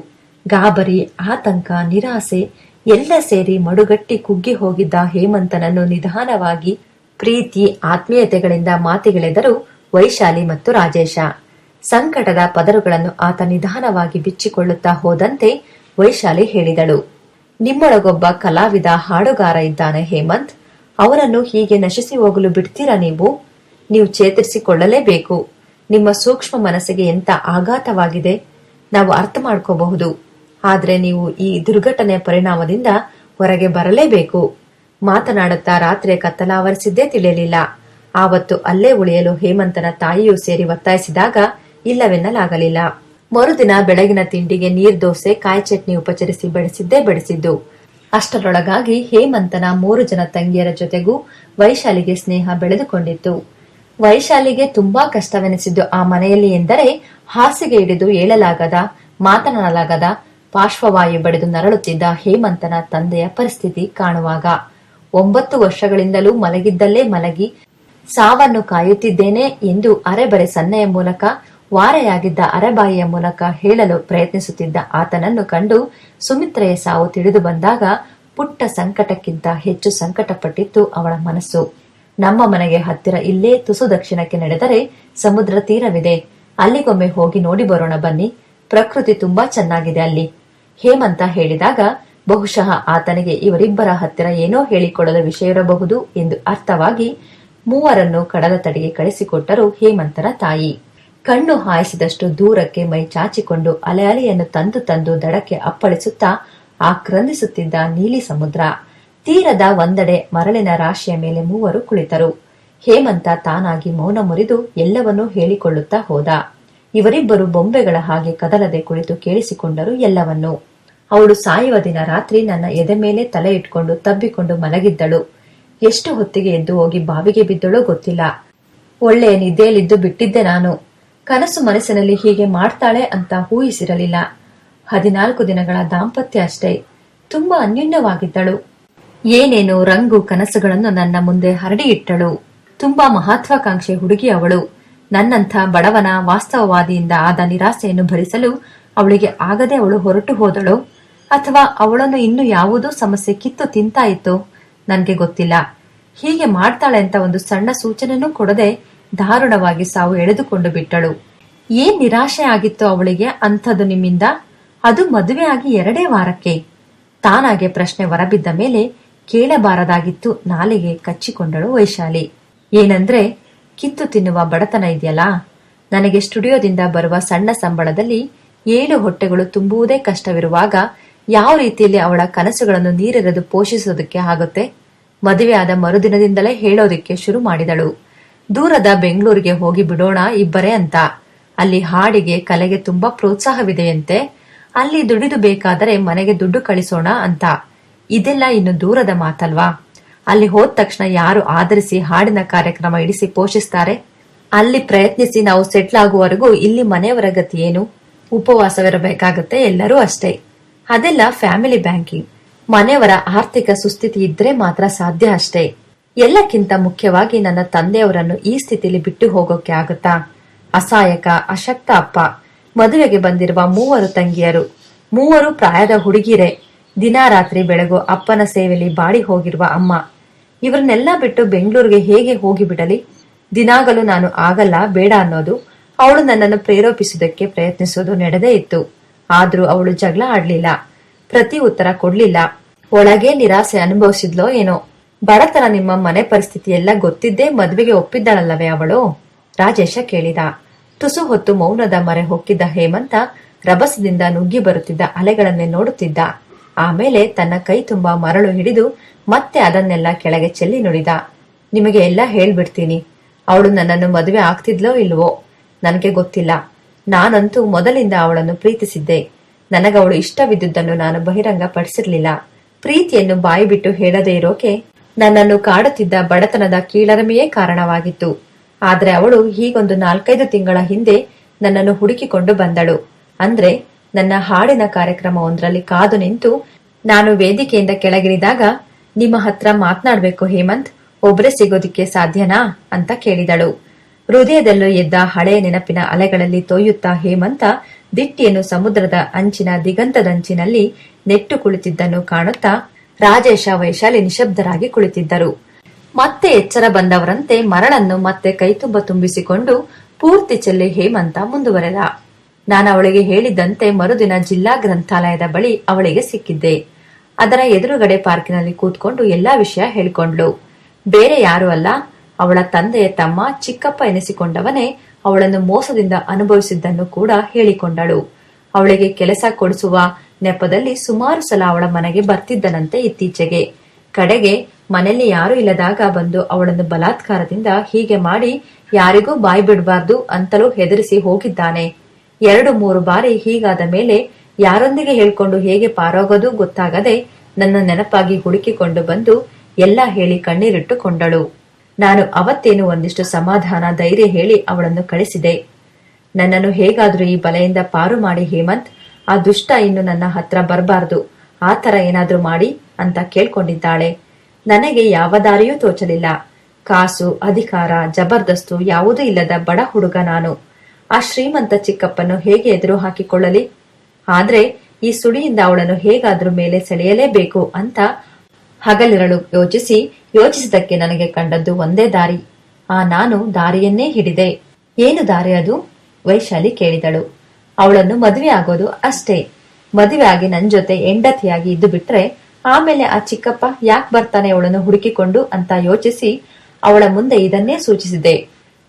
ಗಾಬರಿ, ಆತಂಕ, ನಿರಾಸೆ, ಎಲ್ಲ ಸೇರಿ ಮಡುಗಟ್ಟಿ ಕುಗ್ಗಿ ಹೋಗಿದ್ದ ಹೇಮಂತನನ್ನು ನಿಧಾನವಾಗಿ ಪ್ರೀತಿ, ಆತ್ಮೀಯತೆಗಳಿಂದ ಮಾತಿಗೆಳೆದರು ವೈಶಾಲಿ ಮತ್ತು ರಾಜೇಶ. ಸಂಕಟದ ಪದರುಗಳನ್ನು ಆತ ನಿಧಾನವಾಗಿ ಬಿಚ್ಚಿಕೊಳ್ಳುತ್ತಾ ಹೋದಂತೆ ವೈಶಾಲಿ ಹೇಳಿದಳು, ನಿಮ್ಮೊಳಗೊಬ್ಬ ಕಲಾವಿದ, ಹಾಡುಗಾರ ಇದ್ದಾನೆ ಹೇಮಂತ್. ಅವನನ್ನು ಹೀಗೆ ನಶಿಸಿ ಹೋಗಲು ಬಿಡ್ತೀರಾ ನೀವು? ನೀವು ಚೇತರಿಸಿಕೊಳ್ಳಲೇಬೇಕು. ನಿಮ್ಮ ಸೂಕ್ಷ್ಮ ಮನಸ್ಸಿಗೆ ಎಂತ ಆಘಾತವಾಗಿದೆ? ನಾವು ಅರ್ಥ ಮಾಡ್ಕೋಬಹುದು. ಆದರೆ ನೀವು ಈ ದುರ್ಘಟನೆಯ ಪರಿಣಾಮದಿಂದ ಹೊರಗೆ ಬರಲೇಬೇಕು. ಮಾತನಾಡುತ್ತಾ ರಾತ್ರಿ ಕತ್ತಲಾವರಿಸಿದ್ದೇ ತಿಳಿಯಲಿಲ್ಲ. ಆವತ್ತು ಅಲ್ಲೇ ಉಳಿಯಲು ಹೇಮಂತನ ತಾಯಿಯೂ ಸೇರಿ ಒತ್ತಾಯಿಸಿದಾಗ ಇಲ್ಲವೆನ್ನಲಾಗಲಿಲ್ಲ. ಮರುದಿನ ಬೆಳಗಿನ ತಿಂಡಿಗೆ ನೀರ್ ದೋಸೆ, ಕಾಯಿ ಚಟ್ನಿ ಉಪಚರಿಸಿ ಬೆಳೆಸಿದ್ದೇ ಬೆಳೆಸಿದ್ದು ಅಷ್ಟರೊಳಗಾಗಿ ಹೇಮಂತನ ಮೂರು ಜನ ತಂಗಿಯರ ಜೊತೆಗೂ ವೈಶಾಲಿಗೆ ಸ್ನೇಹ ಬೆಳೆದುಕೊಂಡಿತ್ತು. ವೈಶಾಲಿಗೆ ತುಂಬಾ ಕಷ್ಟವೆನಿಸಿದ್ದು ಆ ಮನೆಯಲ್ಲಿ ಎಂದರೆ ಹಾಸಿಗೆ ಹಿಡಿದು ಏಳಲಾಗದ, ಮಾತನಾಡಲಾಗದ, ಪಾರ್ಶ್ವವಾಯು ಬಡಿದು ನರಳುತ್ತಿದ್ದ ಹೇಮಂತನ ತಂದೆಯ ಪರಿಸ್ಥಿತಿ ಕಾಣುವಾಗ. ಒಂಬತ್ತು ವರ್ಷಗಳಿಂದಲೂ ಮಲಗಿದ್ದಲ್ಲೇ ಮಲಗಿ ಸಾವನ್ನು ಕಾಯುತ್ತಿದ್ದೇನೆ ಎಂದು ಅರೆಬರೆ ಸನ್ನೆಯ ಮೂಲಕ ವಾರೆಯಾಗಿದ್ದ ಅರೆಬಾಯಿಯ ಮೂಲಕ ಹೇಳಲು ಪ್ರಯತ್ನಿಸುತ್ತಿದ್ದ ಆತನನ್ನು ಕಂಡು ಸುಮಿತ್ರೆಯ ಸಾವು ತಿಳಿದು ಬಂದಾಗ ಪುಟ್ಟ ಸಂಕಟಕ್ಕಿಂತ ಹೆಚ್ಚು ಸಂಕಟಪಟ್ಟಿತ್ತು ಅವಳ ಮನಸ್ಸು. ನಮ್ಮ ಮನೆಗೆ ಹತ್ತಿರ ಇಲ್ಲೇ ತುಸು ದಕ್ಷಿಣಕ್ಕೆ ನಡೆದರೆ ಸಮುದ್ರ ತೀರವಿದೆ. ಅಲ್ಲಿಗೊಮ್ಮೆ ಹೋಗಿ ನೋಡಿ ಬರೋಣ ಬನ್ನಿ. ಪ್ರಕೃತಿ ತುಂಬಾ ಚೆನ್ನಾಗಿದೆ ಅಲ್ಲಿ. ಹೇಮಂತ ಹೇಳಿದಾಗ ಬಹುಶಃ ಆತನಿಗೆ ಇವರಿಬ್ಬರ ಹತ್ತಿರ ಏನೋ ಹೇಳಿಕೊಳ್ಳದ ವಿಷಯವಿರಬಹುದು ಎಂದು ಅರ್ಥವಾಗಿ ಮೂವರನ್ನು ಕಡಲ ತಡೆಗೆ ಕಳಿಸಿಕೊಟ್ಟರು ಹೇಮಂತನ ತಾಯಿ. ಕಣ್ಣು ಹಾಯಿಸಿದಷ್ಟು ದೂರಕ್ಕೆ ಮೈ ಚಾಚಿಕೊಂಡು ಅಲೆ ಅಲೆಯನ್ನು ತಂದು ತಂದು ದಡಕ್ಕೆ ಅಪ್ಪಳಿಸುತ್ತಾ ಆಕ್ರಂದಿಸುತ್ತಿದ್ದ ನೀಲಿ ಸಮುದ್ರ. ತೀರದ ಒಂದೆಡೆ ಮರಳಿನ ರಾಶಿಯ ಮೇಲೆ ಮೂವರು ಕುಳಿತರು. ಹೇಮಂತ ತಾನಾಗಿ ಮೌನ ಮುರಿದು ಎಲ್ಲವನ್ನೂ ಹೇಳಿಕೊಳ್ಳುತ್ತಾ ಹೋದ. ಇವರಿಬ್ಬರು ಬೊಂಬೆಗಳ ಹಾಗೆ ಕದಲದೆ ಕುಳಿತು ಕೇಳಿಸಿಕೊಂಡರು ಎಲ್ಲವನ್ನೂ. ಅವಳು ಸಾಯುವ ದಿನ ರಾತ್ರಿ ನನ್ನ ಎದೆ ಮೇಲೆ ತಲೆ ಇಟ್ಕೊಂಡು ತಬ್ಬಿಕೊಂಡು ಮಲಗಿದ್ದಳು. ಎಷ್ಟು ಹೊತ್ತಿಗೆ ಎದ್ದು ಹೋಗಿ ಬಾವಿಗೆ ಬಿದ್ದಳೋ ಗೊತ್ತಿಲ್ಲ. ಒಳ್ಳೆ ನಿದ್ದೆಯಲ್ಲಿದ್ದು ಬಿಟ್ಟಿದ್ದೆ ನಾನು. ಕನಸು ಮನಸ್ಸಿನಲ್ಲಿ ಹೀಗೆ ಮಾಡ್ತಾಳೆ ಅಂತ ಊಹಿಸಿರಲಿಲ್ಲ. ಹದಿನಾಲ್ಕು ದಿನಗಳ ದಾಂಪತ್ಯ ಅಷ್ಟೇ. ತುಂಬಾ ಅನ್ಯೋನ್ಯವಾಗಿದ್ದಳು. ಏನೇನು ರಂಗು ಕನಸುಗಳನ್ನು ನನ್ನ ಮುಂದೆ ಹರಡಿ ಇಟ್ಟಳು. ತುಂಬಾ ಮಹತ್ವಾಕಾಂಕ್ಷೆ ಹುಡುಗಿ ಅವಳು. ನನ್ನಂಥ ಬಡವನ ವಾಸ್ತವವಾದಿಯಿಂದ ಆದ ನಿರಾಸೆಯನ್ನು ಭರಿಸಲು ಅವಳಿಗೆ ಆಗದೆ ಅವಳು ಹೊರಟು ಹೋದಳು. ಅಥವಾ ಅವಳನ್ನು ಇನ್ನು ಯಾವುದೋ ಸಮಸ್ಯೆ ಕಿತ್ತು ತಿಂತಾ ಇತ್ತು ನನಗೆ ಗೊತ್ತಿಲ್ಲ. ಹೀಗೆ ಮಾಡ್ತಾಳೆ ಅಂತ ಒಂದು ಸಣ್ಣ ಸೂಚನೆನೂ ಕೊಡದೆ ದಾರುಣವಾಗಿ ಸಾವು ಎಳೆದುಕೊಂಡು ಬಿಟ್ಟಳು. ಏನ್ ನಿರಾಶೆ ಆಗಿತ್ತು ಅವಳಿಗೆ ಅಂಥದ್ದು ನಿಮ್ಮಿಂದ? ಅದು ಮದುವೆ ಆಗಿ ಎರಡೇ ವಾರಕ್ಕೆ. ತಾನಾಗೆ ಪ್ರಶ್ನೆ ಹೊರಬಿದ್ದ ಮೇಲೆ ಕೇಳಬಾರದಾಗಿತ್ತು ನಾಲಿಗೆ ಕಚ್ಚಿಕೊಂಡಳು ವೈಶಾಲಿ. ಏನಂದ್ರೆ, ಕಿತ್ತು ತಿನ್ನುವ ಬಡತನ ಇದೆಯಲ್ಲ? ನನಗೆ ಸ್ಟುಡಿಯೋದಿಂದ ಬರುವ ಸಣ್ಣ ಸಂಬಳದಲ್ಲಿ ಏಳು ಹೊಟ್ಟೆಗಳು ತುಂಬುವುದೇ ಕಷ್ಟವಿರುವಾಗ ಯಾವ ರೀತಿಯಲ್ಲಿ ಅವಳ ಕನಸುಗಳನ್ನು ನೀರೆರೆದು ಪೋಷಿಸೋದಕ್ಕೆ ಆಗುತ್ತೆ? ಮದುವೆಯಾದ ಮರುದಿನದಿಂದಲೇ ಹೇಳೋದಕ್ಕೆ ಶುರು ಮಾಡಿದಳು. ದೂರದ ಬೆಂಗಳೂರಿಗೆ ಹೋಗಿ ಬಿಡೋಣ ಇಬ್ಬರೇ ಅಂತ. ಅಲ್ಲಿ ಹಾಡಿಗೆ, ಕಲೆಗೆ ತುಂಬಾ ಪ್ರೋತ್ಸಾಹವಿದೆಯಂತೆ. ಅಲ್ಲಿ ದುಡಿದು ಬೇಕಾದರೆ ಮನೆಗೆ ದುಡ್ಡು ಕಳಿಸೋಣ ಅಂತ. ಇದೆಲ್ಲ ಇನ್ನು ದೂರದ ಮಾತಲ್ವಾ? ಅಲ್ಲಿ ಹೋದ ತಕ್ಷಣ ಯಾರು ಆಧರಿಸಿ ಹಾಡಿನ ಕಾರ್ಯಕ್ರಮ ಇಡಿಸಿ ಪೋಷಿಸ್ತಾರೆ? ಅಲ್ಲಿ ಪ್ರಯತ್ನಿಸಿ ನಾವು ಸೆಟ್ಲ್ ಆಗುವವರೆಗೂ ಇಲ್ಲಿ ಮನೆಯವರ ಗತಿ ಏನು? ಉಪವಾಸವಿರಬೇಕಾಗತ್ತೆ ಎಲ್ಲರೂ ಅಷ್ಟೇ. ಅದೆಲ್ಲ ಫ್ಯಾಮಿಲಿ ಬ್ಯಾಂಕಿಂಗ್. ಮನೆಯವರ ಆರ್ಥಿಕ ಸುಸ್ಥಿತಿ ಇದ್ರೆ ಮಾತ್ರ ಸಾಧ್ಯ ಅಷ್ಟೇ. ಎಲ್ಲಕ್ಕಿಂತ ಮುಖ್ಯವಾಗಿ ನನ್ನ ತಂದೆಯವರನ್ನು ಈ ಸ್ಥಿತಿಲಿ ಬಿಟ್ಟು ಹೋಗೋಕೆ ಆಗುತ್ತಾ? ಅಸಹಾಯಕ, ಅಶಕ್ತ ಅಪ್ಪ. ಮದುವೆಗೆ ಬಂದಿರುವ ಮೂವರು ತಂಗಿಯರು. ಮೂವರು ಪ್ರಾಯದ ಹುಡುಗಿರೆ. ದಿನಾರಾತ್ರಿ ಬೆಳಗು ಅಪ್ಪನ ಸೇವೆಯಲ್ಲಿ ಬಾಡಿ ಹೋಗಿರುವ ಅಮ್ಮ. ಇವ್ರನ್ನೆಲ್ಲ ಬಿಟ್ಟು ಬೆಂಗಳೂರಿಗೆ ಹೇಗೆ ಹೋಗಿ ಬಿಡಲಿ? ದಿನಾಗಲೂ ನಾನು ಆಗಲ್ಲ, ಬೇಡ ಅನ್ನೋದು. ಅವಳು ನನ್ನನ್ನು ಪ್ರೇರೋಪಿಸುವುದಕ್ಕೆ ಪ್ರಯತ್ನಿಸೋದು ನಡೆದೇ ಇತ್ತು. ಆದ್ರೂ ಅವಳು ಜಗಳ ಆಡ್ಲಿಲ್ಲ. ಪ್ರತಿ ಉತ್ತರ ಕೊಡ್ಲಿಲ್ಲ. ಒಳಗೆ ನಿರಾಸೆ ಅನುಭವಿಸಿದ್ಲೋ ಏನೋ. ಬಡತನ ನಿಮ್ಮ ಮನೆ ಪರಿಸ್ಥಿತಿ ಎಲ್ಲ ಗೊತ್ತಿದ್ದೇ ಮದ್ವೆಗೆ ಒಪ್ಪಿದ್ದಾಳಲ್ಲವೇ ಅವಳು? ರಾಜೇಶ ಕೇಳಿದ. ತುಸು ಹೊತ್ತು ಮೌನದ ಮರೆ ಹೊಕ್ಕಿದ್ದ ಹೇಮಂತ ರಭಸದಿಂದ ನುಗ್ಗಿ ಬರುತ್ತಿದ್ದ ಅಲೆಗಳನ್ನೇ ನೋಡುತ್ತಿದ್ದ. ಆಮೇಲೆ ತನ್ನ ಕೈ ತುಂಬಾ ಮರಳು ಹಿಡಿದು ಮತ್ತೆ ಅದನ್ನೆಲ್ಲ ಕೆಳಗೆ ಚೆಲ್ಲಿ ನುಡಿದ. ನಿಮಗೆ ಎಲ್ಲ ಹೇಳ್ಬಿಡ್ತೀನಿ. ಅವಳು ನನ್ನನ್ನು ಮದುವೆ ಆಗ್ತಿದ್ಲೋ ಇಲ್ವೋ? ನನಗೆ ಗೊತ್ತಿಲ್ಲ. ನಾನಂತೂ ಮೊದಲಿಂದ ಅವಳನ್ನು ಪ್ರೀತಿಸಿದ್ದೆ. ನನಗವಳು ಇಷ್ಟವಿದ್ದುದನ್ನು ನಾನು ಬಹಿರಂಗ ಪಡಿಸಿರ್ಲಿಲ್ಲ ಪ್ರೀತಿಯನ್ನು ಬಾಯಿ ಬಿಟ್ಟು ಹೇಳದೇ ಇರೋಕೆ ನನ್ನನ್ನು ಕಾಡುತ್ತಿದ್ದ ಬಡತನದ ಕೀಳರಮೆಯೇ ಕಾರಣವಾಗಿತ್ತು. ಆದ್ರೆ ಅವಳು ಹೀಗೊಂದು ನಾಲ್ಕೈದು ತಿಂಗಳ ಹಿಂದೆ ನನ್ನನ್ನು ಹುಡುಕಿಕೊಂಡು ಬಂದಳು. ಅಂದ್ರೆ ನನ್ನ ಹಾಡಿನ ಕಾರ್ಯಕ್ರಮ ಒಂದರಲ್ಲಿ ಕಾದು ನಿಂತು ನಾನು ವೇದಿಕೆಯಿಂದ ಕೆಳಗಿಳಿದಾಗ, ನಿಮ್ಮ ಹತ್ರ ಮಾತನಾಡಬೇಕು ಹೇಮಂತ್, ಒಬ್ರೇ ಸಿಗೋದಿಕ್ಕೆ ಸಾಧ್ಯನಾ? ಅಂತ ಕೇಳಿದಳು. ಹೃದಯದಲ್ಲೂ ಎದ್ದ ಹಳೆಯ ನೆನಪಿನ ಅಲೆಗಳಲ್ಲಿ ತೋಯುತ್ತಾ ಹೇಮಂತ ದಿಟ್ಟಿಯನ್ನು ಸಮುದ್ರದ ಅಂಚಿನ ದಿಗಂತದಂಚಿನಲ್ಲಿ ನೆಟ್ಟು ಕುಳಿತಿದ್ದನ್ನು ಕಾಣುತ್ತಾ ರಾಜೇಶ ವೈಶಾಲಿ ನಿಶಬ್ದರಾಗಿ ಕುಳಿತಿದ್ದರು. ಮತ್ತೆ ಎಚ್ಚರ ಬಂದವರಂತೆ ಮರಳನ್ನು ಮತ್ತೆ ಕೈತುಂಬ ತುಂಬಿಸಿಕೊಂಡು ಪೂರ್ತಿ ಚೆಲ್ಲಿ ಹೇಮಂತ ಮುಂದುವರೆದ. ನಾನು ಅವಳಿಗೆ ಹೇಳಿದ್ದಂತೆ ಮರುದಿನ ಜಿಲ್ಲಾ ಗ್ರಂಥಾಲಯದ ಬಳಿ ಅವಳಿಗೆ ಸಿಕ್ಕಿದ್ದೆ. ಅದರ ಎದುರುಗಡೆ ಪಾರ್ಕಿನಲ್ಲಿ ಕೂತ್ಕೊಂಡು ಎಲ್ಲಾ ವಿಷಯ ಹೇಳಿಕೊಂಡ್ಳು. ಬೇರೆ ಯಾರು ಅಲ್ಲ ಅವಳ ತಂದೆ ತಮ್ಮ ಚಿಕ್ಕಪ್ಪ ಎನಿಸಿಕೊಂಡವನೇ ಅವಳನ್ನು ಮೋಸದಿಂದ ಅನುಭವಿಸಿದ್ದನ್ನು ಕೂಡ ಹೇಳಿಕೊಂಡಳು. ಅವಳಿಗೆ ಕೆಲಸ ಕೊಡಿಸುವ ನೆಪದಲ್ಲಿ ಸುಮಾರು ಸಲ ಅವಳ ಮನೆಗೆ ಬರ್ತಿದ್ದನಂತೆ ಇತ್ತೀಚೆಗೆ. ಕಡೆಗೆ ಮನೆಯಲ್ಲಿ ಯಾರು ಇಲ್ಲದಾಗ ಬಂದು ಅವಳನ್ನು ಬಲಾತ್ಕಾರದಿಂದ ಹೀಗೆ ಮಾಡಿ ಯಾರಿಗೂ ಬಾಯಿ ಬಿಡಬಾರ್ದು ಅಂತಲೂ ಹೆದರಿಸಿ ಹೋಗಿದ್ದಾನೆ. ಎರಡು ಮೂರು ಬಾರಿ ಹೀಗಾದ ಮೇಲೆ ಯಾರೊಂದಿಗೆ ಹೇಳ್ಕೊಂಡು ಹೇಗೆ ಪಾರೋಗೋದು ಗೊತ್ತಾಗದೆ ನನ್ನ ನೆನಪಾಗಿ ಹುಡುಕಿಕೊಂಡು ಬಂದು ಎಲ್ಲ ಹೇಳಿ ಕಣ್ಣೀರಿಟ್ಟುಕೊಂಡಳು ನಾನು ಅವತ್ತೇನು ಒಂದಿಷ್ಟು ಸಮಾಧಾನ, ಧೈರ್ಯ ಹೇಳಿ ಅವಳನ್ನು ಕಳಿಸಿದೆ. ನನ್ನನ್ನು ಹೇಗಾದ್ರೂ ಈ ಬಲೆಯಿಂದ ಪಾರು ಮಾಡಿ ಹೇಮಂತ್, ಆ ದುಷ್ಟ ಇನ್ನು ನನ್ನ ಹತ್ರ ಬರಬಾರ್ದು, ಆ ತರ ಏನಾದ್ರೂ ಮಾಡಿ ಅಂತ ಕೇಳ್ಕೊಂಡಿದ್ದಾಳೆ. ನನಗೆ ಯಾವ ದಾರಿಯೂ ತೋಚಲಿಲ್ಲ. ಕಾಸು, ಅಧಿಕಾರ, ಜಬರ್ದಸ್ತು ಯಾವುದೂ ಇಲ್ಲದ ಬಡ ಹುಡುಗ ನಾನು. ಆ ಶ್ರೀಮಂತ ಚಿಕ್ಕಪ್ಪನ್ನು ಹೇಗೆ ಎದುರು ಹಾಕಿಕೊಳ್ಳಲಿ? ಆದ್ರೆ ಈ ಸುಳಿಯಿಂದ ಅವಳನ್ನು ಹೇಗಾದ್ರೂ ಮೇಲೆ ಸೆಳೆಯಲೇಬೇಕು ಅಂತ ಹಗಲಿರಳು ಯೋಚಿಸಿ ಯೋಚಿಸಿದಕ್ಕೆ ನನಗೆ ಕಂಡದ್ದು ಒಂದೇ ದಾರಿ. ಆ ನಾನು ದಾರಿಯನ್ನೇ ಹಿಡಿದೆ. ಏನು ದಾರಿ ಅದು? ವೈಶಾಲಿ ಕೇಳಿದಳು. ಅವಳನ್ನು ಮದುವೆ ಆಗೋದು ಅಷ್ಟೇ. ಮದುವೆ ಆಗಿ ನನ್ ಜೊತೆ ಹೆಂಡತಿಯಾಗಿ ಇದ್ದು ಬಿಟ್ರೆ ಆಮೇಲೆ ಆ ಚಿಕ್ಕಪ್ಪ ಯಾಕೆ ಬರ್ತಾನೆ ಅವಳನ್ನು ಹುಡುಕಿಕೊಂಡು ಅಂತ ಯೋಚಿಸಿ, ಅವಳ ಮುಂದೆ ಇದನ್ನೇ ಸೂಚಿಸಿದೆ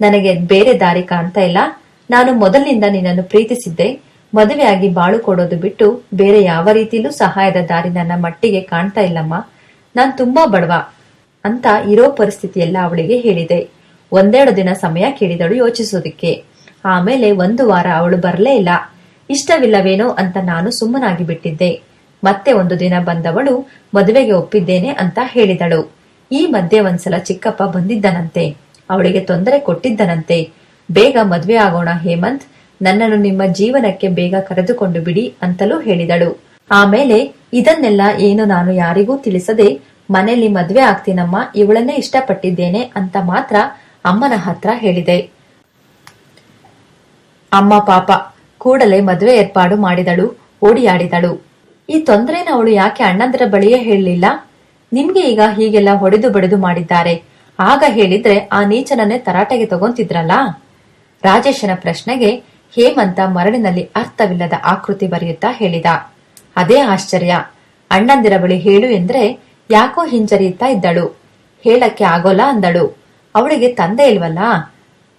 ನನಗೆ ಬೇರೆ ದಾರಿ ಕಾಣ್ತಾ ಇಲ್ಲ. ನಾನು ಮೊದಲಿನಿಂದ ನಿನ್ನನ್ನು ಪ್ರೀತಿಸಿದ್ದೆ. ಮದುವೆಯಾಗಿ ಬಾಳು ಕೊಡೋದು ಬಿಟ್ಟು ಬೇರೆ ಯಾವ ರೀತಿಲೂ ಸಹಾಯದ ದಾರಿ ನನ್ನ ಮಟ್ಟಿಗೆ ಕಾಣ್ತಾ ಇಲ್ಲಮ್ಮ. ನಾನ್ ತುಂಬಾ ಬಡವ ಅಂತ ಇರೋ ಪರಿಸ್ಥಿತಿಯೆಲ್ಲ ಅವಳಿಗೆ ಹೇಳಿದೆ. ಒಂದೆರಡು ದಿನ ಸಮಯ ಕೇಳಿದಳು ಯೋಚಿಸೋದಿಕ್ಕೆ. ಆಮೇಲೆ ಒಂದು ವಾರ ಅವಳು ಬರಲೇ ಇಲ್ಲ. ಇಷ್ಟವಿಲ್ಲವೇನೋ ಅಂತ ನಾನು ಸುಮ್ಮನಾಗಿ ಬಿಟ್ಟಿದ್ದೆ. ಮತ್ತೆ ಒಂದು ದಿನ ಬಂದವಳು ಮದುವೆಗೆ ಒಪ್ಪಿದ್ದೇನೆ ಅಂತ ಹೇಳಿದಳು. ಈ ಮಧ್ಯೆ ಒಂದ್ಸಲ ಚಿಕ್ಕಪ್ಪ ಬಂದಿದ್ದನಂತೆ. ಅವಳಿಗೆ ತೊಂದರೆ ಕೊಟ್ಟಿದ್ದನಂತೆ. ಬೇಗ ಮದ್ವೆ ಆಗೋಣ ಹೇಮಂತ್, ನನ್ನನ್ನು ನಿಮ್ಮ ಜೀವನಕ್ಕೆ ಬೇಗ ಕರೆದುಕೊಂಡು ಬಿಡಿ ಅಂತಲೂ ಹೇಳಿದಳು. ಆಮೇಲೆ ಇದನ್ನೆಲ್ಲ ಏನು ನಾನು ಯಾರಿಗೂ ತಿಳಿಸದೆ ಮನೆಯಲ್ಲಿ ಮದ್ವೆ ಆಗ್ತೀನಮ್ಮ, ಇವಳನ್ನೇ ಇಷ್ಟಪಟ್ಟಿದ್ದೇನೆ ಅಂತ ಮಾತ್ರ ಅಮ್ಮನ ಹತ್ರ ಹೇಳಿದೆ. ಅಮ್ಮ ಪಾಪ, ಕೂಡಲೇ ಮದುವೆ ಏರ್ಪಾಡು ಮಾಡಿದಳು, ಓಡಿಯಾಡಿದಳು. ಈ ತೊಂದರೆನ ಅವಳು ಯಾಕೆ ಅಣ್ಣಂದರ ಬಳಿಯೇ ಹೇಳಲಿಲ್ಲ? ನಿಮ್ಗೆ ಈಗ ಹೀಗೆಲ್ಲ ಹೊಡೆದು ಬಡಿದು ಮಾಡಿದ್ದಾರೆ. ಆಗ ಹೇಳಿದ್ರೆ ಆ ನೀಚನನ್ನೇ ತರಾಟೆಗೆ ತಗೊಂತಿದ್ರಲ್ಲ? ರಾಜೇಶನ ಪ್ರಶ್ನೆಗೆ ಹೇಮಂತ ಮರಳಿನಲ್ಲಿ ಅರ್ಥವಿಲ್ಲದ ಆಕೃತಿ ಬರೆಯುತ್ತಾ ಹೇಳಿದ. ಅದೇ ಆಶ್ಚರ್ಯ. ಅಣ್ಣಂದಿರ ಬಳಿ ಹೇಳು ಎಂದ್ರೆ, ಯಾಕೋ ಹಿಂಜರಿಯುತ್ತಾ ಇದ್ದಳು. ಹೇಳಕ್ಕೆ ಆಗೋಲ್ಲ ಅಂದಳು. ಅವಳಿಗೆ ತಂದೆ ಇಲ್ವಲ್ಲ?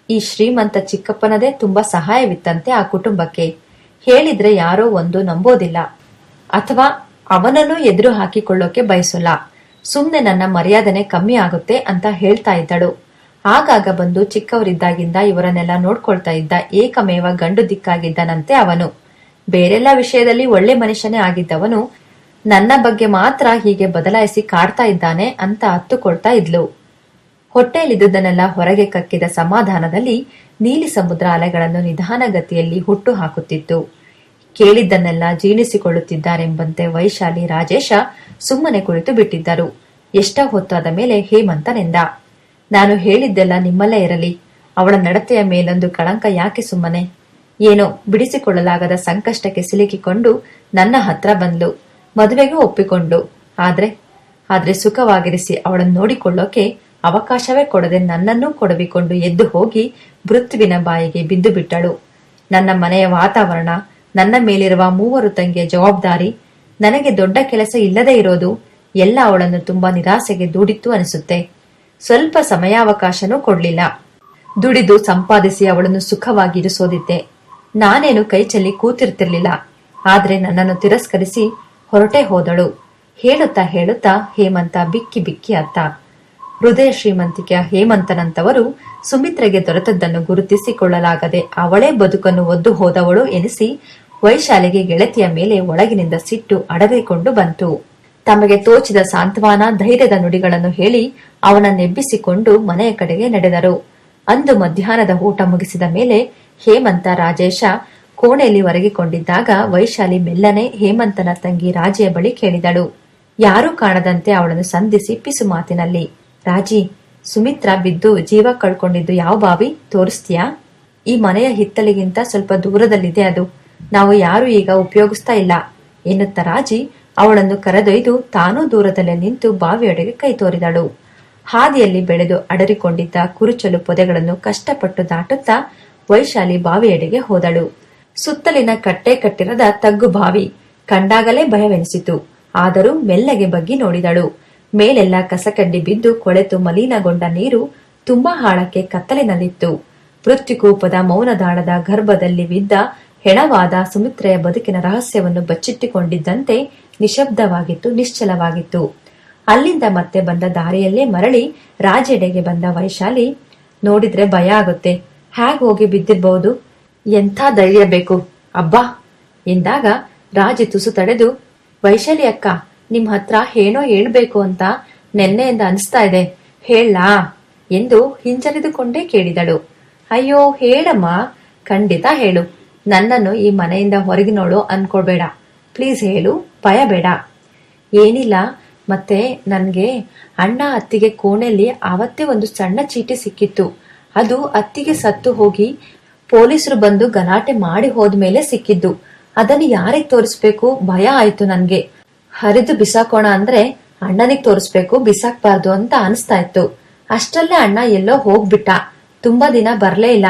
ಈ ಶ್ರೀಮಂತ ಚಿಕ್ಕಪ್ಪನದೇ ತುಂಬಾ ಸಹಾಯವಿತ್ತಂತೆ ಆ ಕುಟುಂಬಕ್ಕೆ. ಹೇಳಿದ್ರೆ ಯಾರೋ ಒಂದು ನಂಬೋದಿಲ್ಲ. ಅಥವಾ ಅವನನ್ನು ಎದುರು ಹಾಕಿಕೊಳ್ಳೋಕೆ ಬಯಸಲ್ಲ. ಸುಮ್ನೆ ನನ್ನ ಮರ್ಯಾದನೆ ಕಮ್ಮಿ ಆಗುತ್ತೆ ಅಂತ ಹೇಳ್ತಾ ಇದ್ದಳು. ಆಗಾಗ ಬಂದು ಚಿಕ್ಕವರಿದ್ದಾಗಿಂದ ಇವರನ್ನೆಲ್ಲ ನೋಡ್ಕೊಳ್ತಾ ಇದ್ದ ಏಕಮೇವ ಗಂಡು ದಿಕ್ಕಾಗಿದ್ದನಂತೆ ಅವನು. ಬೇರೆಲ್ಲ ವಿಷಯದಲ್ಲಿ ಒಳ್ಳೆ ಮನುಷ್ಯನೇ ಆಗಿದ್ದವನು ನನ್ನ ಬಗ್ಗೆ ಮಾತ್ರ ಹೀಗೆ ಬದಲಾಯಿಸಿ ಕಾಡ್ತಾ ಇದ್ದಾನೆ ಅಂತ ಅತ್ತುಕೊಳ್ತಾ ಇದ್ಲು. ಹೊಟ್ಟೆಯಲ್ಲಿದ್ದುದನ್ನೆಲ್ಲ ಹೊರಗೆ ಕಕ್ಕಿದ ಸಮಾಧಾನದಲ್ಲಿ ನೀಲಿ ಸಮುದ್ರ ಅಲೆಗಳನ್ನು ನಿಧಾನಗತಿಯಲ್ಲಿ ಹುಟ್ಟು ಹಾಕುತ್ತಿತ್ತು. ಕೇಳಿದ್ದನ್ನೆಲ್ಲ ಜೀರ್ಣಿಸಿಕೊಳ್ಳುತ್ತಿದ್ದಾರೆಂಬಂತೆ ವೈಶಾಲಿ ರಾಜೇಶ ಸುಮ್ಮನೆ ಕುಳಿತು ಬಿಟ್ಟಿದ್ದರು. ಎಷ್ಟ ಹೊತ್ತಾದ ಮೇಲೆ ಹೇಮಂತನೆಂದ, ನಾನು ಹೇಳಿದ್ದೆಲ್ಲ ನಿಮ್ಮಲ್ಲೇ ಇರಲಿ, ಅವಳ ನಡತೆಯ ಮೇಲೊಂದು ಕಳಂಕ ಯಾಕೆ ಸುಮ್ಮನೆ? ಏನೋ ಬಿಡಿಸಿಕೊಳ್ಳಲಾಗದ ಸಂಕಷ್ಟಕ್ಕೆ ಸಿಲುಕಿಕೊಂಡು ನನ್ನ ಹತ್ರ ಬಂದ್ಲು. ಮದುವೆಗೂ ಒಪ್ಪಿಕೊಂಡು. ಆದ್ರೆ ಆದ್ರೆ ಸುಖವಾಗಿರಿಸಿ ಅವಳನ್ನು ನೋಡಿಕೊಳ್ಳೋಕೆ ಅವಕಾಶವೇ ಕೊಡದೆ ನನ್ನನ್ನೂ ಕೊಡವಿಕೊಂಡು ಎದ್ದು ಹೋಗಿ ಮೃತ್ವಿನ ಬಾಯಿಗೆ ಬಿದ್ದು ಬಿಟ್ಟಳು. ನನ್ನ ಮನೆಯ ವಾತಾವರಣ, ನನ್ನ ಮೇಲಿರುವ ಮೂವರು ತಂಗಿಯ ಜವಾಬ್ದಾರಿ, ನನಗೆ ದೊಡ್ಡ ಕೆಲಸ ಇಲ್ಲದೆ ಇರೋದು ಎಲ್ಲ ಅವಳನ್ನು ತುಂಬಾ ನಿರಾಸೆಗೆ ದೂಡಿತ್ತು ಅನಿಸುತ್ತೆ. ಸ್ವಲ್ಪ ಸಮಯಾವಕಾಶನೂ ಕೊಡ್ಲಿಲ್ಲ. ದುಡಿದು ಸಂಪಾದಿಸಿ ಅವಳನ್ನು ಸುಖವಾಗಿ ಇರಿಸೋದಿದ್ದೆ ನಾನೇನು ಕೈ ಚೆಲ್ಲಿ ಕೂತಿರ್ತಿರ್ಲಿಲ್ಲ. ಆದ್ರೆ ನನ್ನನ್ನು ತಿರಸ್ಕರಿಸಿ ಹೊರಟೆ ಹೋದಳು. ಹೇಳುತ್ತಾ ಹೇಳುತ್ತಾ ಹೇಮಂತ ಬಿಕ್ಕಿ ಬಿಕ್ಕಿ ಅತ್ತ. ಹೃದಯ ಶ್ರೀಮಂತಿಕೆಯ ಹೇಮಂತನಂತವರು ಸುಮಿತ್ರೆಗೆ ದೊರೆತದ್ದನ್ನು ಗುರುತಿಸಿಕೊಳ್ಳಲಾಗದೆ ಅವಳೇ ಬದುಕನ್ನು ಒದ್ದು ಹೋದವಳು ಎನಿಸಿ ವೈಶಾಲಿಗೆ ಗೆಳತಿಯ ಮೇಲೆ ಒಳಗಿನಿಂದ ಸಿಟ್ಟು ಅಡಗಿಕೊಂಡು ಬಂತು. ತಮಗೆ ತೋಚಿದ ಸಾಂತ್ವನ ಧೈರ್ಯದ ನುಡಿಗಳನ್ನು ಹೇಳಿ ಅವನನ್ನೆಬ್ಬಿಸಿಕೊಂಡು ಮನೆಯ ಕಡೆಗೆ ನಡೆದರು. ಅಂದು ಮಧ್ಯಾಹ್ನದ ಊಟ ಮುಗಿಸಿದ ಮೇಲೆ ಹೇಮಂತ ರಾಜೇಶ ಕೋಣೆಯಲ್ಲಿ ಒರಗಿಕೊಂಡಿದ್ದಾಗ ವೈಶಾಲಿ ಮೆಲ್ಲನೆ ಹೇಮಂತನ ತಂಗಿ ರಾಜಿಯ ಬಳಿ ಕೇಳಿದಳು. ಯಾರೂ ಕಾಣದಂತೆ ಅವಳನ್ನು ಸಂಧಿಸಿ ಪಿಸು ಮಾತಿನಲ್ಲಿ, ರಾಜಿ, ಸುಮಿತ್ರ ಬಿದ್ದು ಜೀವ ಕಳ್ಕೊಂಡಿದ್ದು ಯಾವ ಬಾವಿ? ತೋರಿಸ್ತೀಯಾ? ಈ ಮನೆಯ ಹಿತ್ತಲಿಗಿಂತ ಸ್ವಲ್ಪ ದೂರದಲ್ಲಿದೆ ಅದು. ನಾವು ಯಾರು ಈಗ ಉಪಯೋಗಿಸ್ತಾ ಇಲ್ಲ. ಎನ್ನುತ್ತ ರಾಜಿ ಅವಳನ್ನು ಕರೆದೊಯ್ದು ತಾನೂ ದೂರದಲ್ಲೇ ನಿಂತು ಬಾವಿಯೊಡೆಗೆ ಕೈ ತೋರಿದಳು. ಹಾದಿಯಲ್ಲಿ ಬೆಳೆದು ಅಡರಿಕೊಂಡಿದ್ದ ಕುರುಚಲು ಪೊದೆಗಳನ್ನು ಕಷ್ಟಪಟ್ಟು ದಾಟುತ್ತಾ ವೈಶಾಲಿ ಬಾವಿಯೆಡೆಗೆ ಹೋದಳು. ಸುತ್ತಲಿನ ಕಟ್ಟೆ ಕಟ್ಟಿರದ ತಗ್ಗು ಬಾವಿ ಕಂಡಾಗಲೇ ಭಯವೆನಿಸಿತು. ಆದರೂ ಮೆಲ್ಲಗೆ ಬಗ್ಗಿ ನೋಡಿದಳು. ಮೇಲೆಲ್ಲ ಕಸಕಡ್ಡಿ ಬಿದ್ದು ಕೊಳೆತು ಮಲೀನಗೊಂಡ ನೀರು ತುಂಬಾ ಹಾಳಕ್ಕೆ ಕತ್ತಲಿನಲ್ಲಿತ್ತು. ಮೃತ್ಯುಕೂಪದ ಮೌನದಾಳದ ಗರ್ಭದಲ್ಲಿ ಬಿದ್ದ ಹೆಣವಾದ ಸುಮಿತ್ರೆಯ ಬದುಕಿನ ರಹಸ್ಯವನ್ನು ಬಚ್ಚಿಟ್ಟುಕೊಂಡಿದ್ದಂತೆ ನಿಶಬ್ದವಾಗಿತ್ತು, ನಿಶ್ಚಲವಾಗಿತ್ತು. ಅಲ್ಲಿಂದ ಮತ್ತೆ ಬಂದ ದಾರಿಯಲ್ಲೇ ಮರಳಿ ರಾಜೆಡೆಗೆ ಬಂದ ವೈಶಾಲಿ, ನೋಡಿದ್ರೆ ಭಯ ಆಗುತ್ತೆ ಹ್ಯಾಗ್ ಹೋಗಿ ಬಿದ್ದಿರ್ಬಹುದು ಎಂಥ ಧೈರ್ಯ ಬೇಕು? ಅಬ್ಬಾ! ಎಂದಾಗ ರಾಜ ತುಸು ತಡೆದು, ವೈಶಾಲಿ ಅಕ್ಕ, ನಿಮ್ ಹತ್ರ ಏನೋ ಹೇಳ್ಬೇಕು ಅಂತ ನೆನ್ನೆಯಿಂದ ಅನಿಸ್ತಾ ಇದೆ. ಹೇಳಾ ಎಂದು ಹಿಂಜರಿದುಕೊಂಡೇ ಕೇಳಿದಳು. ಅಯ್ಯೋ, ಹೇಳಮ್ಮ. ಖಂಡಿತ ಹೇಳು. ನನ್ನನ್ನು ಈ ಮನೆಯಿಂದ ಹೊರಗಿನೋಳು ಅನ್ಕೊಳ್ಬೇಡ. ಪ್ಲೀಸ್ ಹೇಳು. ಭಯ ಬೇಡ. ಏನಿಲ್ಲ. ಮತ್ತೆ ನನಗೆ ಅಣ್ಣ ಅತ್ತಿಗೆ ಕೋಣೆಯಲ್ಲಿ ಆವತ್ತೇ ಒಂದು ಸಣ್ಣ ಚೀಟಿ ಸಿಕ್ಕಿತ್ತು. ಅದು ಅತ್ತಿಗೆ ಸತ್ತು ಹೋಗಿ ಪೊಲೀಸರು ಬಂದು ಗಲಾಟೆ ಮಾಡಿ ಹೋದ್ಮೇಲೆ ಸಿಕ್ಕಿದ್ದು. ಅದನ್ನು ಯಾರಿಗೆ ತೋರಿಸ್ಬೇಕು? ಭಯ ಆಯ್ತು ನನ್ಗೆ. ಹರಿದು ಬಿಸಾಕೋಣ ಅಂದ್ರೆ ಅಣ್ಣನಿಗೆ ತೋರಿಸ್ಬೇಕು, ಬಿಸಾಕ್ಬಾರ್ದು ಅಂತ ಅನಿಸ್ತಾ ಇತ್ತು. ಅಷ್ಟಲ್ಲೇ ಅಣ್ಣ ಎಲ್ಲೋ ಹೋಗ್ಬಿಟ್ಟ. ತುಂಬಾ ದಿನ ಬರ್ಲೇ ಇಲ್ಲ.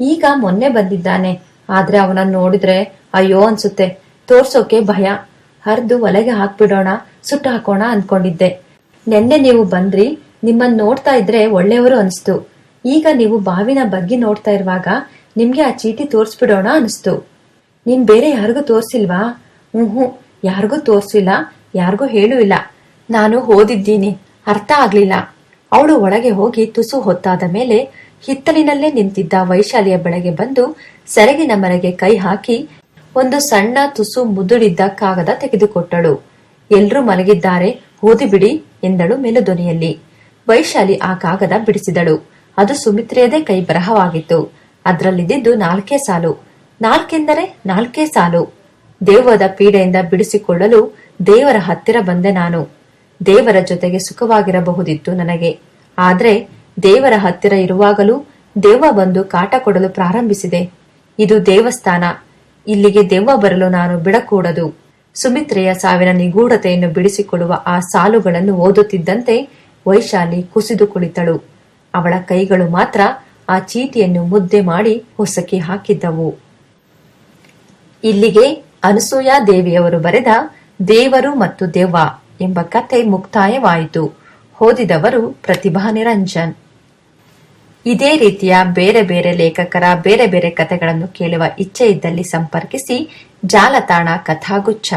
ಈಗ ಮೊನ್ನೆ ಬಂದಿದ್ದಾನೆ. ಆದ್ರೆ ಅವನನ್ನ ನೋಡಿದ್ರೆ ಅಯ್ಯೋ ಅನ್ಸುತ್ತೆ. ತೋರ್ಸೋಕೆ ಭಯ. ಹರಿದು ಒಲೆಗೆ ಹಾಕ್ಬಿಡೋಣ, ಸುಟ್ಟು ಹಾಕೋಣ ಅನ್ಕೊಂಡಿದ್ದೆ. ನೆನ್ನೆ ನೀವು ಬಂದ್ರಿ, ನಿಮ್ಮನ್ನ ನೋಡ್ತಾ ಇದ್ರೆ ಒಳ್ಳೆಯವರು ಅನ್ಸ್ತು. ಈಗ ನೀವು ಬಾವಿನ ಬಗ್ಗೆ ನೋಡ್ತಾ ಇರುವಾಗ ನಿಮ್ಗೆ ಆ ಚೀಟಿ ತೋರ್ಸ್ಬಿಡೋಣ ಅನಿಸ್ತು. ನೀನ್ ಬೇರೆ ಯಾರಿಗೂ ತೋರ್ಸಿಲ್ವಾ? ಹ್ಞೂ ಯಾರಿಗೂ ತೋರ್ಸಿಲ್ಲ, ಯಾರಿಗೂ ಹೇಳೂ ಇಲ್ಲ. ನಾನು ಓದಿದ್ದೀನಿ, ಅರ್ಥ ಆಗ್ಲಿಲ್ಲ. ಅವಳು ಒಳಗೆ ಹೋಗಿ ತುಸು ಹೊತ್ತಾದ ಮೇಲೆ ಹಿತ್ತಲಿನಲ್ಲೇ ನಿಂತಿದ್ದ ವೈಶಾಲಿಯ ಬೆಳಗ್ಗೆ ಬಂದು ಸೆರಗಿನ ಮರೆಗೆ ಕೈ ಹಾಕಿ ಒಂದು ಸಣ್ಣ ತುಸು ಮುದುಡಿದ್ದ ಕಾಗದ ತೆಗೆದುಕೊಟ್ಟಳು. ಎಲ್ರೂ ಮಲಗಿದ್ದಾರೆ, ಓದಿಬಿಡಿ ಎಂದಳು ಮೆಲುದೊನಿಯಲ್ಲಿ ವೈಶಾಲಿ ಆ ಕಾಗದ ಬಿಡಿಸಿದಳು. ಅದು ಸುಮಿತ್ರೆಯದೇ ಕೈ ಬರಹವಾಗಿತ್ತು. ಅದರಲ್ಲಿದ್ದಿದ್ದು ನಾಲ್ಕೇ ಸಾಲು. ನಾಲ್ಕೆಂದರೆ ನಾಲ್ಕೇ ಸಾಲು. ದೇವದ ಪೀಡೆಯಿಂದ ಬಿಡಿಸಿಕೊಳ್ಳಲು ದೇವರ ಹತ್ತಿರ ಬಂದೆ ನಾನು. ದೇವರ ಜೊತೆಗೆ ಸುಖವಾಗಿರಬಹುದಿತ್ತು ನನಗೆ. ಆದರೆ ದೇವರ ಹತ್ತಿರ ಇರುವಾಗಲೂ ದೇವ ಬಂದು ಕಾಟ ಕೊಡಲು ಪ್ರಾರಂಭಿಸಿದೆ. ಇದು ದೇವಸ್ಥಾನ. ಇಲ್ಲಿಗೆ ದೆವ್ವ ಬರಲು ನಾನು ಬಿಡಕೂಡದು. ಸುಮಿತ್ರೆಯ ಸಾವಿನ ನಿಗೂಢತೆಯನ್ನು ಬಿಡಿಸಿಕೊಡುವ ಆ ಸಾಲುಗಳನ್ನು ಓದುತ್ತಿದ್ದಂತೆ ವೈಶಾಲಿ ಕುಸಿದು ಕುಳಿತಳು. ಅವಳ ಕೈಗಳು ಮಾತ್ರ ಆ ಚೀಟಿಯನ್ನು ಮುದ್ದೆ ಮಾಡಿ ಹೊಸಕಿ ಹಾಕಿದ್ದವು. ಇಲ್ಲಿಗೆ ಅನಸೂಯಾ ದೇವಿಯವರು ಬರೆದ ದೇವರು ಮತ್ತು ದೆವ್ವ ಎಂಬ ಕಥೆ ಮುಕ್ತಾಯವಾಯಿತು. ಓದಿದವರು ಪ್ರತಿಭಾ ನಿರಂಜನ್. ಇದೇ ರೀತಿಯ ಬೇರೆ ಬೇರೆ ಲೇಖಕರ ಬೇರೆ ಬೇರೆ ಕಥೆಗಳನ್ನು ಕೇಳುವ ಇಚ್ಛೆ ಇದ್ದಲ್ಲಿ ಸಂಪರ್ಕಿಸಿ ಜಾಲತಾಣ ಕಥಾಗುಚ್ಛ.